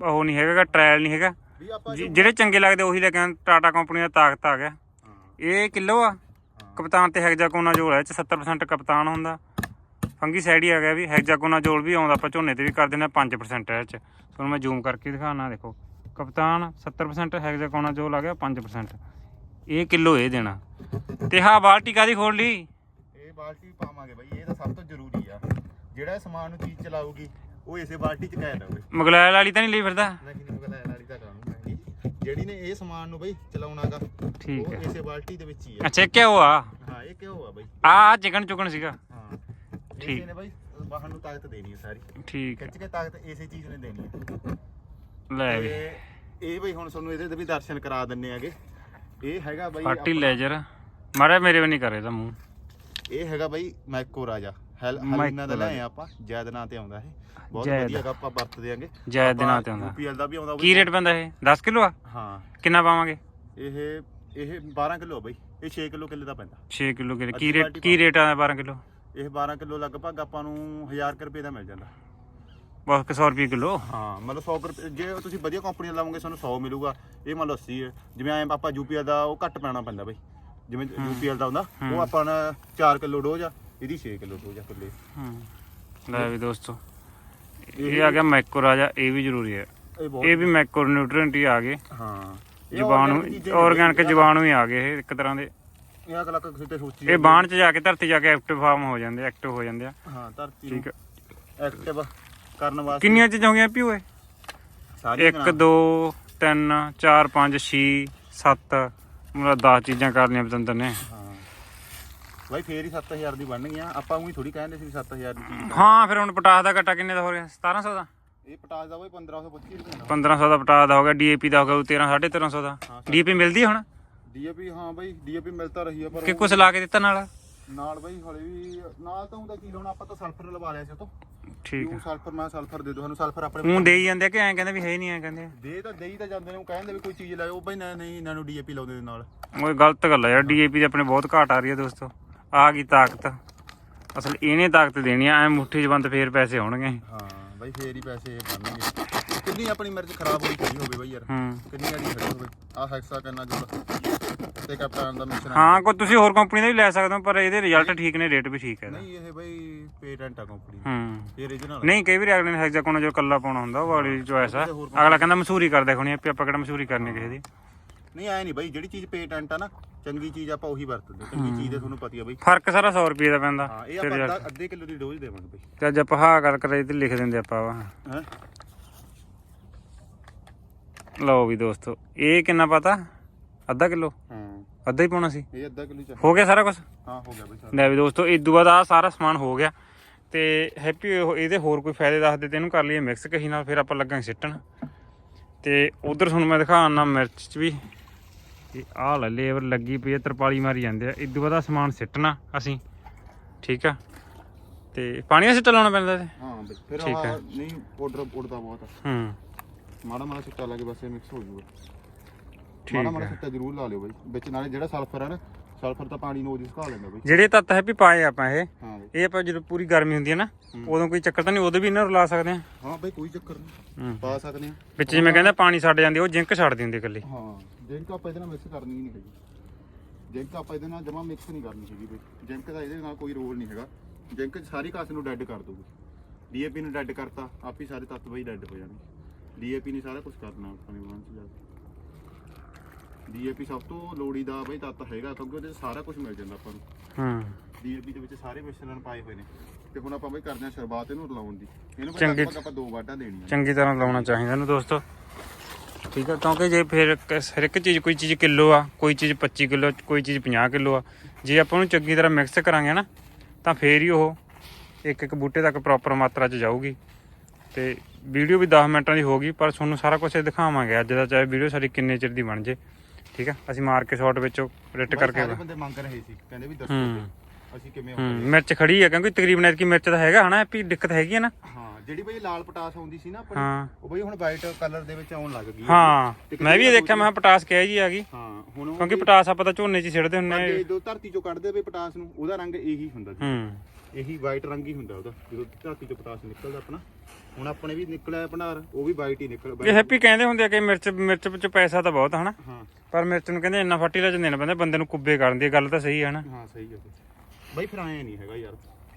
ਉਹ ਨਹੀਂ ਹੈਗਾ ਟ੍ਰਾਇਲ ਨਹੀਂ ਹੈਗਾ। ਵੀ ਆਪਾਂ ਜਿ- ਜਿਹੜੇ ਚੰਗੇ ਲੱਗਦੇ ਉਹੀ ਲੈ ਕੇ ਆਉਣ। ਟਾਟਾ ਕੰਪਨੀ ਦਾ ਤਾਕਤ ਆ ਗਿਆ। ਹਾਂ। ਇਹ ਕਿਲੋ ਆ? ਕਪਤਾਨ ਤੇ ਹੈਗਜ਼ਾਕੋਨਾਜੋਲ ਹੈ ਇਹ ਚ 70% ਕਪਤਾਨ ਹੁੰਦਾ। ਫੰਗੀ ਸਾਈਡ ਹੀ ਆ ਗਿਆ ਵੀ ਹੈਗਜ਼ਾਕੋਨਾਜੋਲ ਵੀ ਆਉਂਦਾ ਆਪਾਂ ਝੋਨੇ ਤੇ ਵੀ ਕਰ ਦਿੰਦੇ ਹਾਂ 5% ਹੈ ਇਹ ਚ। ਤੁਹਾਨੂੰ ਮੈਂ ਜ਼ੂਮ ਕਰਕੇ ਦਿਖਾਣਾ ਦੇਖੋ। ਕਪਤਾਨ 70% ਹੈਗਜ਼ਾਕੋਨਾਜੋਲ ਆ ਗਿਆ 5% ਇਹ ਕਿਲੋ ਇਹ ਦੇਣਾ। ਤੇ ਹਾਂ ਬਾਲਟੀ ਕਾਦੀ ਖੋਲ ਲਈ? ਇਹ ਬਾਲਟੀ ਪਾਵਾਂਗੇ ਬਈ ਇਹ ਤਾਂ ਸਭ ਤੋਂ ਜ਼ਰੂਰੀ ਆ। ਜਿਹੜਾ ਇਹ ਸਮਾਨ ਨੂੰ ਚੀਜ਼ ਚਲਾਊਗੀ ਉਹ ਇਸੇ ਬਾਲਟੀ 'ਚ ਕੈਦ ਹੋਵੇ ਮਗਲਾਇਲ ਵਾਲੀ ਤਾਂ ਨਹੀਂ ਲਈ ਫਿਰਦਾ? ਨਹੀਂ ਨਹੀਂ ਮਗਲਾ ਵਾਲੀ ਤਾਂ ਕਰਾਂਗਾ। ਜਿਹੜੀ ਨੇ ਇਹ ਸਮਾਨ ਨੂੰ ਬਈ ਚਲਾਉਣਾਗਾ ਠੀਕ ਉਹ ਹੈ। ਇਸੇ ਬਾਲਟੀ ਦੇ ਵਿੱਚ ਹੀ ਆ। ਅੱਛਾ ਇਹ ਕਿਉਂ ਆ? ਹਾਂ ਇਹ ਕਿਉਂ ਆ ਬਈ। ਆ ਚਿਕਨ ਚੁਕਨ ਸੀਗਾ। ਹਾਂ। ਠੀਕ। ਇਸੇ ਨੇ ਬਈ ਬਾਹਰ ਨੂੰ ਤਾਕਤ ਦੇਣੀ ਹੈ ਸਾਰੀ। ਠੀਕ ਹੈ ਖਿੱਚ ਕੇ ਤਾਕਤ ਇਸੇ ਚੀਜ਼ ਨੇ ਦੇਣੀ ਹੈ ਲੈ ਵੀ। ਤੇ ਇਹ ਬਈ ਹੁਣ ਤੁਹਾਨੂੰ ਇਹਦੇ ਤੇ ਵੀ ਦਰਸ਼ਨ ਕਰਾ ਦਿੰਨੇ ਆਗੇ। ਇਹ ਹੈਗਾ ਬਈ ਆਪਣਾ- ਫਰਟੀਲਾਈਜ਼ਰ ਮਾਰੇ ਮੇਰੇ ਵੀ ਨਹੀਂ ਕਰੇ ਦਾ ਮੂੰਹ। ਇਹ ਹੈਗਾ ਬਈ ਮੈਕੋ ਰਾਜਾ। ਹੈਲ ਮੈਕੋ ਹਲੀਨਾ ਦਾ ਰਾਜਾ। ਲੈ ਆਪਾਂ ਜੈਦ ਨਾਂ ਤੇ ਆਉਂਦਾ ਇਹ। ਬਹੁਤ ਜੈਦ। ਵਧੀਆ ਹੈਗਾ ਆਪਾਂ ਵਰਤਦੇ ਆਂਗੇ ਜੈ ਦਿਨਾਂ ਤੇ ਆਉਂਦਾ। ਯੂਪੀਐਲ ਦਾ ਵੀ ਆਉਂਦਾ ਕੀ ਰੇਟ ਪੈਂਦਾ ਇਹ? 10 ਕਿਲੋ ਆ? ਹਾਂ। ਕਿੰਨਾ ਪਾਵਾਂਗੇ? ਇਹ ਇਹ 12 ਕਿਲੋ ਬਈ। ਇਹ 6 ਕਿਲੋ ਕਿੱਲੇ ਦਾ ਪੈਂਦਾ। 6 ਕਿਲੋ ਕਿਲੋ। ਕੀ ਅੱਧੀ ਰੇਟ ਬਾਲਟੀ ਕੀ ਰੇਟ ਆ 12 ਕਿਲੋ? ਇਹ 12 ਕਿਲੋ ਲਗਭਗ ਆਪਾਂ ਨੂੰ 1000 ਕੁ ਰੁਪਏ ਦਾ ਮਿਲ ਜਾਂਦਾ। ਬਸ 100 ਰੁਪਏ ਕਿਲੋ? ਹਾਂ ਮਤਲਬ 100 ਕੁ ਰੁਪਏ ਜੇ ਤੁਸੀਂ ਵਧੀਆ ਕੰਪਨੀ ਦਾ ਲਾਵੋਗੇ ਤੁਹਾਨੂੰ 100 ਮਿਲੂਗਾ। ਇਹ ਮੰਨ ਲਓ 80 ਹੈ। ਜਿਵੇਂ ਐਂ ਆਪਾਂ ਯੂਪੀਐਲ ਦਾ ਉਹ ਘੱਟ ਪੈਣਾ ਪੈਂਦਾ ਬਈ। ਜਿਵੇਂ ਯੂਪੀਐਲ ਦਾ ਹੁੰਦਾ ਉਹ ਆਪਾਂ ਨੂੰ 4 ਕਿਲੋ ਡੋਜ਼ ਆ। ਇਹਦੀ 6 ਕਿਲੋ ਹੂੰ। ਲੈ ਵੀ ਦੋਸਤੋ ਇਹ ਆ ਗਿਆ ਮੈਕੋ ਰਾਜਾ ਇਹ ਵੀ ਜ਼ਰੂਰੀ ਹੈ। ਇਹ ਬਹੁਤ ਇਹ ਵੀ ਮੈਕਰੋ ਨਿਊਟ੍ਰੀਐਂਟ ਹੀ ਆ ਗਏ। ਹਾਂ। ਜੀਵਾਣੂ ਆਰਗੈਨਿਕ। ਜੀਵਾਣੂ ਹੀ ਆ ਗਏ ਇਹ ਇੱਕ ਤਰ੍ਹਾਂ ਦੇ। ਇਹ ਅਗਲਾ ਕਿਸੇ ਤੇ ਸੋਚੀ ਇਹ ਬਾਣ ਚ ਜਾ ਕੇ ਧਰਤੀ ਜਾ ਕੇ ਐਕਟਿਵ ਫਾਰਮ ਹੋ ਜਾਂਦੇ ਐਕਟਿਵ ਹੋ ਜਾਂਦੇ ਆ। ਹਾਂ ਧਰਤੀ ਠੀਕ ਐਕਟਿਵ ਕਰਨ ਵਾਸਤੇ। ਕਿੰਨੀਆਂ ਚੀਜ਼ਾਂ ਹੋ ਗਈਆਂ ਪੀ ਓਏ? ਸਾਰੀਆਂ 1 2 3 4 5 6 7 ਮਤਲਬ 10 ਚੀਜ਼ਾਂ ਕਰ ਲਈਆਂ ਪਤੰਦਰ ਨੇ ਹਾਂ ਬਾਈ ਫੇਰ ਹੀ 7000 ਦੀ ਬਣ ਗਈਆਂ। ਆਪਾਂ ਉਹੀ ਥੋੜੀ ਕਹਿੰਦੇ ਸੀ ਵੀ 7000 ਦੀ ਚੀਜ਼ ਹਾਂ ਫਿਰ ਹੁਣ ਪਟਾਸ ਦਾ ਘਟਾ ਕਿੰਨੇ ਦਾ ਹੋ ਰਿਹਾ 1700 ਦਾ? ਇਹ ਪਟਾਸ ਦਾ ਬਾਈ 1525 ਰੁਪਏ ਦਾ। 1500 ਦਾ ਪਟਾਸ ਦਾ ਹੋ ਗਿਆ ਡੀਏਪੀ ਦਾ ਹੋ ਗਿਆ 13 1350 ਦਾ। ਹਾਂ, ਡੀਏਪੀ ਮਿਲਦੀ ਹੁਣ? ਡੀਏਪੀ ਹਾਂ ਬਾਈ ਡੀਏਪੀ ਮਿਲਦਾ ਰਹੀ ਆ ਪਰ ਕਿ ਕੁਛ ਲਾ ਕੇ ਦਿੱਤਾ ਨਾਲ? ਨਾਲ ਬਾਈ ਹਲੇ ਵੀ ਨਾਲ ਤਾਂ ਹੁੰਦਾ ਕੀ ਲਾਉਣਾ ਆਪਾਂ ਤਾਂ ਸਲਫਰ ਲਵਾ ਲਿਆ ਸੀ ਉਹ ਤੋਂ। ਠੀਕ ਉਹ ਸਲਫਰ ਮੈਂ ਸਲਫਰ ਦੇ ਦਿਓ ਸਾਨੂੰ ਸਲਫਰ ਆਪਣੇ ਉਹ ਦੇਈ ਜਾਂਦੇ ਆ ਕਿ ਐਂ ਕਹਿੰਦੇ ਵੀ ਹੈ ਹੀ ਨਹੀਂ ਐਂ ਕਹਿੰਦੇ। ਦੇ ਤਾਂ ਦੇਈ ਤਾਂ ਜਾਂਦੇ ਨੇ ਉਹ ਕਹਿੰਦੇ ਵੀ ਕੋਈ ਚੀਜ਼ ਲਾਓ ਬਈ ਨਹੀਂ ਇਹਨਾਂ ਨੂੰ ਡੀਏਪੀ ਲਾਉਂਦੇ ਦੇ ਨਾਲ। ਉਹ ਗਲਤ ਗੱਲ ਆ ਯਾਰ ਡੀਏਪੀ ਦੇ ਆਪਣੇ ਬਹੁਤ ਘਾਟ ਆ ਰਹੀ ਹੈ ਦੋਸਤੋ। ਆ ਗਈ ਤਾਕਤ। ਅਸਲ ਇਹਨੇ ਤਾਕਤ ਦੇਣੀ ਐ ਮੁੱਠੀ 'ਚ ਬੰਦ ਫੇਰ ਪੈਸੇ ਹੋਣਗੇ। ਹਾਂ ਬਈ ਫੇਰ ਹੀ ਪੈਸੇ ਬਣਨਗੇ। ਕਿੰਨੀ ਆਪਣੀ ਮਿਰਚ ਖਰਾਬ ਹੋਈ ਖੜੀ ਹੋਵੇ ਬਈ ਯਾਰ? ਹੂੰ। ਕਿੰਨੀ ਆੜੀ ਖੜੀ ਹੋਵੇ ਆ ਹੈਕਸਾ ਕਰਨਾ ਜੁੜ ਤੇ ਕਪਤਾਨ ਦਾ ਮਿਸ਼ਨ ਹਾਂ ਕੋਈ ਤੁਸੀਂ ਹੋਰ ਕੰਪਨੀ ਦਾ ਵੀ ਲੈ ਸਕਦੇ ਹੋ ਪਰ ਇਹਦੇ ਰਿਜ਼ਲਟ ਠੀਕ ਨੇ ਰੇਟ ਵੀ ਠੀਕ ਹੈ। ਨਹੀਂ ਇਹ ਬਈ ਪੇਟੈਂਟ ਆ ਕੰਪਨੀ ਹੂੰ। ਇਹ original ਨਹੀਂ ਕਈ ਵਾਰੀ ਅਗਲੇ ਨੇ ਹੈਗਜ਼ਾ ਕੋਨਾ ਜੋ ਕੱਲਾ ਪਾਉਣਾ ਹੁੰਦਾ ਉਹ ਵਾਲੀ ਚੋਇਸ ਆ। ਅਗਲਾ ਕਹਿੰਦਾ ਮਸ਼ਹੂਰੀ ਕਰਦੇ ਖੋਣੀ ਆਪਾਂ ਆਪਾਂ ਕਿਹੜਾ ਮਸ਼ਹੂਰੀ ਕਰਨੀ ਕਿਸੇ ਦੀ। ਨਹੀਂ ਐ ਨਹੀਂ ਬਈ ਜਿਹੜੀ ਚੀਜ਼ ਪੇਟੈਂਟ ਆ ਨਾ ਚੰਗੀ ਚੀਜ਼ ਆਪਾਂ ਉਹੀ ਵਰਤਦੇ ਚੰਗੀ ਚੀਜ਼ ਦੇ ਤੁਹਾਨੂੰ ਪਤੀ ਆ ਬਈ। ਫ਼ਰਕ ਸਾਰਾ 100 ਰੁਪਏ ਦਾ ਪੈਂਦਾ। ਹਾਂ ਇਹ ਆਪਾਂ। ਅੱਧਾ- ਅੱਧੇ ਕਿਲੋ ਦੀ ਡੋਜ਼ ਦੇਵਾਂਗੇ ਬਈ। ਤੇ ਅੱਜ ਆਪਾਂ ਹਾਂ ਗੱਲ ਕਰੇ ਤੇ ਲਿਖ ਦਿੰਦੇ ਆਪਾਂ ਵਾ ਹੈ? ਲਓ ਵੀ ਦੋਸਤੋ ਇਹ ਕਿੰਨਾ ਪਤਾ? ਅੱਧਾ ਕਿਲੋ? ਹਾਂ। ਅੱਧਾ ਹੀ ਪਾਉਣਾ ਸੀ। ਇਹ ਅੱਧਾ ਕਿਲੋ ਚ ਹੋ ਗਿਆ ਸਾਰਾ ਕੁਝ ਹਾਂ ਹੋ ਗਿਆ ਬਈ ਸਾਰਾ। ਲੈ ਵੀ ਦੋਸਤੋ ਇਸ ਤੋਂ ਬਾਅਦ ਆ ਸਾਰਾ ਸਮਾਨ ਹੋ ਗਿਆ। ਤੇ ਹੈਪੀ ਇਹਦੇ ਹੋਰ ਕੋਈ ਫਾਇਦੇ ਦੱਸ ਦੇ ਤੇ ਇਹਨੂੰ ਕਰ ਲਈਏ ਮਿਕਸ ਕਹੀ ਨਾਲ ਫਿਰ ਆਪਾਂ ਲੱਗਾਂਗੇ ਸਿੱਟਣ। ਤੇ ਉਧਰ ਤੁਹਾਨੂੰ ਮੈਂ ਦਿਖਾਉਣਾ ਮਿਰਚ ਚ ਵੀ। ਇਹ ਆਹ ਲੈ ਲੇਬਰ ਲੱਗੀ ਪਈ ਹੈ ਤਰਪਾਲੀ ਮਾਰੀ ਜਾਂਦੇ ਆ। ਤੋਂ ਬਾਅਦ ਆਹ ਸਮਾਨ ਸਿੱਟਣਾ ਅਸੀਂ ਠੀਕ ਆ? ਤੇ ਪਾਣੀ ਦਾ ਸਿੱਟਾ ਲਾਉਣਾ ਪੈਂਦਾ ਇਹਦੇ ਹਾਂ ਬਈ ਫਿਰ ਠੀਕ ਆਹ ਹੈ। ਨਹੀਂ ਪਾਊਡਰ ਉੜਦਾ ਬਹੁਤ ਆ। ਹੂੰ। ਮਾੜਾ ਮਾੜਾ ਸਿੱਟਾ ਲਾ ਕੇ ਬਸ ਇਹ ਮਿਕਸ ਹੋ ਜਾਊਗਾ ਠੀਕ ਮਾੜਾ ਮਾੜਾ ਸਿੱਟਾ ਜ਼ਰੂਰ ਲਾ ਲਿਓ ਬਈ। ਵਿੱਚ ਨਾਲੇ ਜਿਹੜਾ ਸਲਫਰ ਆ ਨਾ ਸਲਫਰ ਤਾਂ ਪਾਣੀ ਨੂੰ ਉਹਦੀ ਸੁਕਾ ਲੈਂਦਾ ਬਈ। ਜਿਹੜੇ ਤੱਤ ਹੈਪੀ ਪਾਏ ਆਪਾਂ ਇਹ। ਹਾਂ ਬਈ। ਇਹ ਆਪਾਂ ਜਦੋਂ ਪੂਰੀ ਗਰਮੀ ਹੁੰਦੀ ਹੈ ਨਾ ਉਦੋਂ ਕੋਈ ਚੱਕਰ ਤਾਂ ਨਹੀਂ ਉਦੋਂ ਵੀ ਇਹਨਾਂ ਨੂੰ ਲਾ ਸਕਦੇ ਆ ਹਾਂ ਬਈ ਕੋਈ ਚੱਕਰ ਨਹੀਂ। ਹੂੰ। ਪਾ ਸਕਦੇ ਆ ਵਿੱਚ ਜਿਵੇਂ ਕਹਿੰਦਾ ਪਾਣੀ ਛੱਡ ਜਾਂਦੀ ਉਹ ਜਿੰਕ ਛੱਡਦੀ ਹੁੰਦੀ ਇਕੱਲੀ। ਹਾਂ ਜਿੰਕ ਆਪਾਂ ਇਹਦੇ ਨਾਲ ਮਿਕਸ ਕਰਨੀ ਹੀ ਨਹੀਂ ਹੈਗੀ। ਜਿੰਕ ਆਪਾਂ ਇਹਦੇ ਨਾਲ ਜਮਾ ਮਿਕਸ ਨਹੀਂ ਕਰਨੀ ਹੈਗੀ ਬਈ। ਜਿੰਕ ਦਾ ਇਹਦੇ ਨਾਲ ਕੋਈ ਰੋਲ ਨਹੀਂ ਹੈਗਾ। ਜਿੰਕ ਸਾਰੀ ਘਾਸ ਨੂੰ ਡੈੱਡ ਕਰ ਦੂਗੀ ਡੀਏਪੀ ਨੂੰ ਡੈੱਡ ਕਰਤਾ ਆਪ ਹੀ ਸਾਰੇ ਤੱਤ ਬਈ ਡੈੱਡ ਹੋ ਜਾਣਗੇ ਡੀਏਪੀ ਨੇ ਸਾਰਾ ਕੁਝ ਕਰਨਾ ਆਪਣੇ ਬਾਂਹ ਚ ਜਾ ਕੇ। ਡੀਏਪੀ ਸਭ ਤੋਂ ਲੋੜੀ ਦਾ ਬਈ ਤੱਤ ਹੈਗਾ ਕਿਉਂਕਿ ਉਹਦੇ 'ਚ ਸਾਰਾ ਕੁਝ ਮਿਲ ਜਾਂਦਾ ਆਪਾਂ ਨੂੰ। ਹੂੰ। ਡੀਏਪੀ ਦੇ ਵਿੱਚ ਸਾਰੇ ਮਿਸ਼ਰਣ ਪਾਏ ਹੋਏ ਨੇ। ਤੇ ਹੁਣ ਆਪਾਂ ਬਈ ਕਰਦੇ ਹਾਂ ਸ਼ੁਰੂਆਤ ਇਹਨੂੰ ਰਲਾਉਣ ਦੀ। ਇਹਨੂੰ ਬਈ ਚੰਗੀ- ਲਗਭਗ ਆਪਾਂ ਦੋ ਵਾਢਾਂ ਦੇਣੀਆਂ ਚੰਗੀ ਤਰ੍ਹਾਂ ਲਾਉਣਾ ਚਾਹੀਦਾ ਇਹਨੂੰ ਦੋਸਤੋ। ਠੀਕ ਆ ਕਿਉਂਕਿ ਜੇ ਫਿਰ ਹਰ ਇੱਕ ਚੀਜ਼ ਕੋਈ ਚੀਜ਼ ਕਿਲੋ ਆ ਕੋਈ ਚੀਜ਼ 25 ਕਿਲੋ ਕੋਈ ਚੀਜ਼ 50 ਕਿਲੋ ਆ। ਜੇ ਆਪਾਂ ਉਹਨੂੰ ਚੰਗੀ ਤਰ੍ਹਾਂ ਮਿਕਸ ਕਰਾਂਗੇ ਨਾ ਤਾਂ ਫੇਰ ਹੀ ਉਹ ਇੱਕ ਇੱਕ ਬੂਟੇ ਤੱਕ ਪ੍ਰੋਪਰ ਮਾਤਰਾ 'ਚ ਜਾਊਗੀ। ਤੇ ਵੀਡੀਓ ਵੀ 10 ਮਿੰਟਾਂ ਦੀ ਹੋਗੀ ਪਰ ਤੁਹਾਨੂੰ ਸਾਰਾ ਕੁਝ ਦਿਖਾਵਾਂਗੇ। ਅੱਜ ਦਾ ਚਾਹੇ ਵੀਡੀਓ ਸਾਡੀ ਕਿੰਨੇ ਚਿਰ ਦੀ ਬਣ ਜੇ। ਠੀਕ ਆ? ਅਸੀਂ ਮਾਰ ਕੇ ਸ਼ਾਰਟ ਵਿੱਚੋਂ ਰਿਟ ਬਈ ਕਰਕੇ ਸਾਰੇ ਬੰਦੇ ਮੰਗ ਰਹੇ ਸੀ ਕਹਿੰਦੇ ਵੀ ਦੱਸੋ ਹੂੰ। ਬਈ ਅਸੀਂ ਕਿਵੇਂ ਹੂੰ ਆਉਂਦੇ ਮਿਰਚ ਖੜੀ ਆ ਕਿਉਂਕਿ ਤਕਰੀਬਨ ਐਤਕੀ ਮਿਰਚ ਤਾਂ ਹੈਗਾ ਹਨਾ ਵੀ ਦਿੱਕਤ ਹੈਗੀ ਆ ਨਾ। ਹਾਂ ਜਿਹੜੀ ਬਈ ਲਾਲ ਪਟਾਸ ਆਉਂਦੀ ਸੀ ਨਾ ਆਪਣੀ ਹਾਂ। ਉਹ ਬਈ ਹੁਣ ਵਾਈਟ ਕਲਰ ਦੇ ਵਿੱਚ ਆਉਣ ਲੱਗ ਗਈ ਹੈ। ਮੈਂ ਵੀ ਇਹ ਦੇਖਿਆ ਮੈਂ ਕਿਹਾ ਪਟਾਸ ਕਹਿ ਜੀ ਆ ਗਈ। ਹਾਂ ਹੁਣ ਉਹ ਕਿਉਂਕਿ ਪਟਾਸ ਆਪਾਂ ਤਾਂ ਝੋਨੇ 'ਚ ਹੀ ਸਿੱਟਦੇ ਹੁੰਨੇ ਜੇ ਜਦੋਂ ਧਰਤੀ ਚੋਂ ਕੱਢਦੇ ਪਏ ਪਟਾਸ ਨੂੰ ਉਹਦਾ ਰੰਗ ਇਹੀ ਹੁੰਦਾ ਸੀ ਹੂੰ। ਇਹੀ ਵਾਈਟ ਰੰਗ ਹੀ ਹੁੰਦਾ ਉਹਦਾ ਜਦੋਂ ਧਰਤੀ ਚੋਂ ਪਟਾਸ ਨਿਕਲਦਾ ਆਪਣਾ। ਹੁਣ ਆਪਣੇ ਵੀ ਨਿਕਲਿਆ ਭੰਡਾਰ ਉਹ ਵੀ ਵਾਈਟ ਹੀ ਨਿਕਲ ਇਹ ਹੈਪੀ ਕਹਿੰਦੇ ਹੁੰਦੇ ਆ ਕਿ ਮਿਰਚ ਮਿਰਚ ਵਿੱਚ ਪੈਸਾ ਤਾਂ ਬਹੁਤ ਹਨਾ। ਹਾਂ। ਪਰ ਮਿਰਚ ਨੂੰ ਕਹਿੰਦੇ ਇੰਨਾ ਫਰਟੀਲਾਈਜ਼ਰ ਦੇਣਾ ਪੈਂਦਾ ਬੰਦੇ ਨੂੰ ਕੁੱਬੇ ਕਰਨ ਦੀ ਗੱਲ ਤਾਂ ਸਹੀ ਹੈ ਨਾ ਹਾਂ ਸਹੀ ਹੈ ਬਈ ਫਿਰ ਆਇਆ ਨਹੀਂ ਹੈਗਾ ਯਾਰ।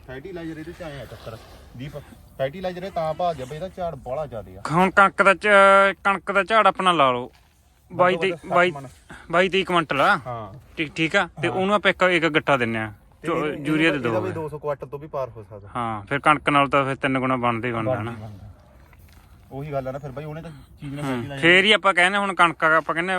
ਫਰਟੀਲਾਈਜ਼ਰ ਇਹਦੇ ਚ ਆਇਆ ਚੱਕਰ। ਦੀਪ ਫਰਟੀਲਾਈਜ਼ਰ ਇਹ ਤਾਂ ਗਿਆ ਬਈ ਇਹਦਾ ਝਾੜ ਬੜਾ ਜ਼ਿਆਦਾ ਆ। ਹੁਣ ਕਣਕ ਦਾ ਕਣਕ ਦਾ ਝਾੜ ਆਪਣਾ ਲਾ ਲਓ। 22 ਤੇ 22 22 23 ਕੁਇੰਟਲ ਆ। ਹਾਂ। ਠੀਕ ਠੀਕ ਆ। ਤੇ ਉਹਨੂੰ ਆਪਾਂ ਇੱਕ ਇੱਕ ਗੱਟਾ ਦਿੰਨੇ ਆ। ਚੋ- ਯੂਰੀਆ ਦੇ ਇਹਦਾ ਦੋ ਬਈ 200 ਕੁਆਟਰ ਤੋਂ ਵੀ ਪਾਰ ਹੋ ਸਕਦਾ। ਹਾਂ ਫਿਰ ਕਣਕ ਨਾਲ ਤਾਂ ਫਿਰ ਤਿੰਨ ਗੁਣਾ ਬਣਦਾ ਹੀ ਬਣਦਾ ਨਾ। ਉਹੀ ਗੱਲ ਆ ਨਾ ਫਿਰ ਬਈ ਉਹਨੇ ਤਾਂ ਚੀਜ਼ ਨੇ ਹੂੰ, ਫਰਟੀਲਾਈਜ਼ਰ ਫੇਰ ਹੀ ਆਪਾਂ ਕਹਿੰਦੇ ਹੁਣ ਕਣਕ ਆ, ਆਪਾਂ ਕਹਿੰਦੇ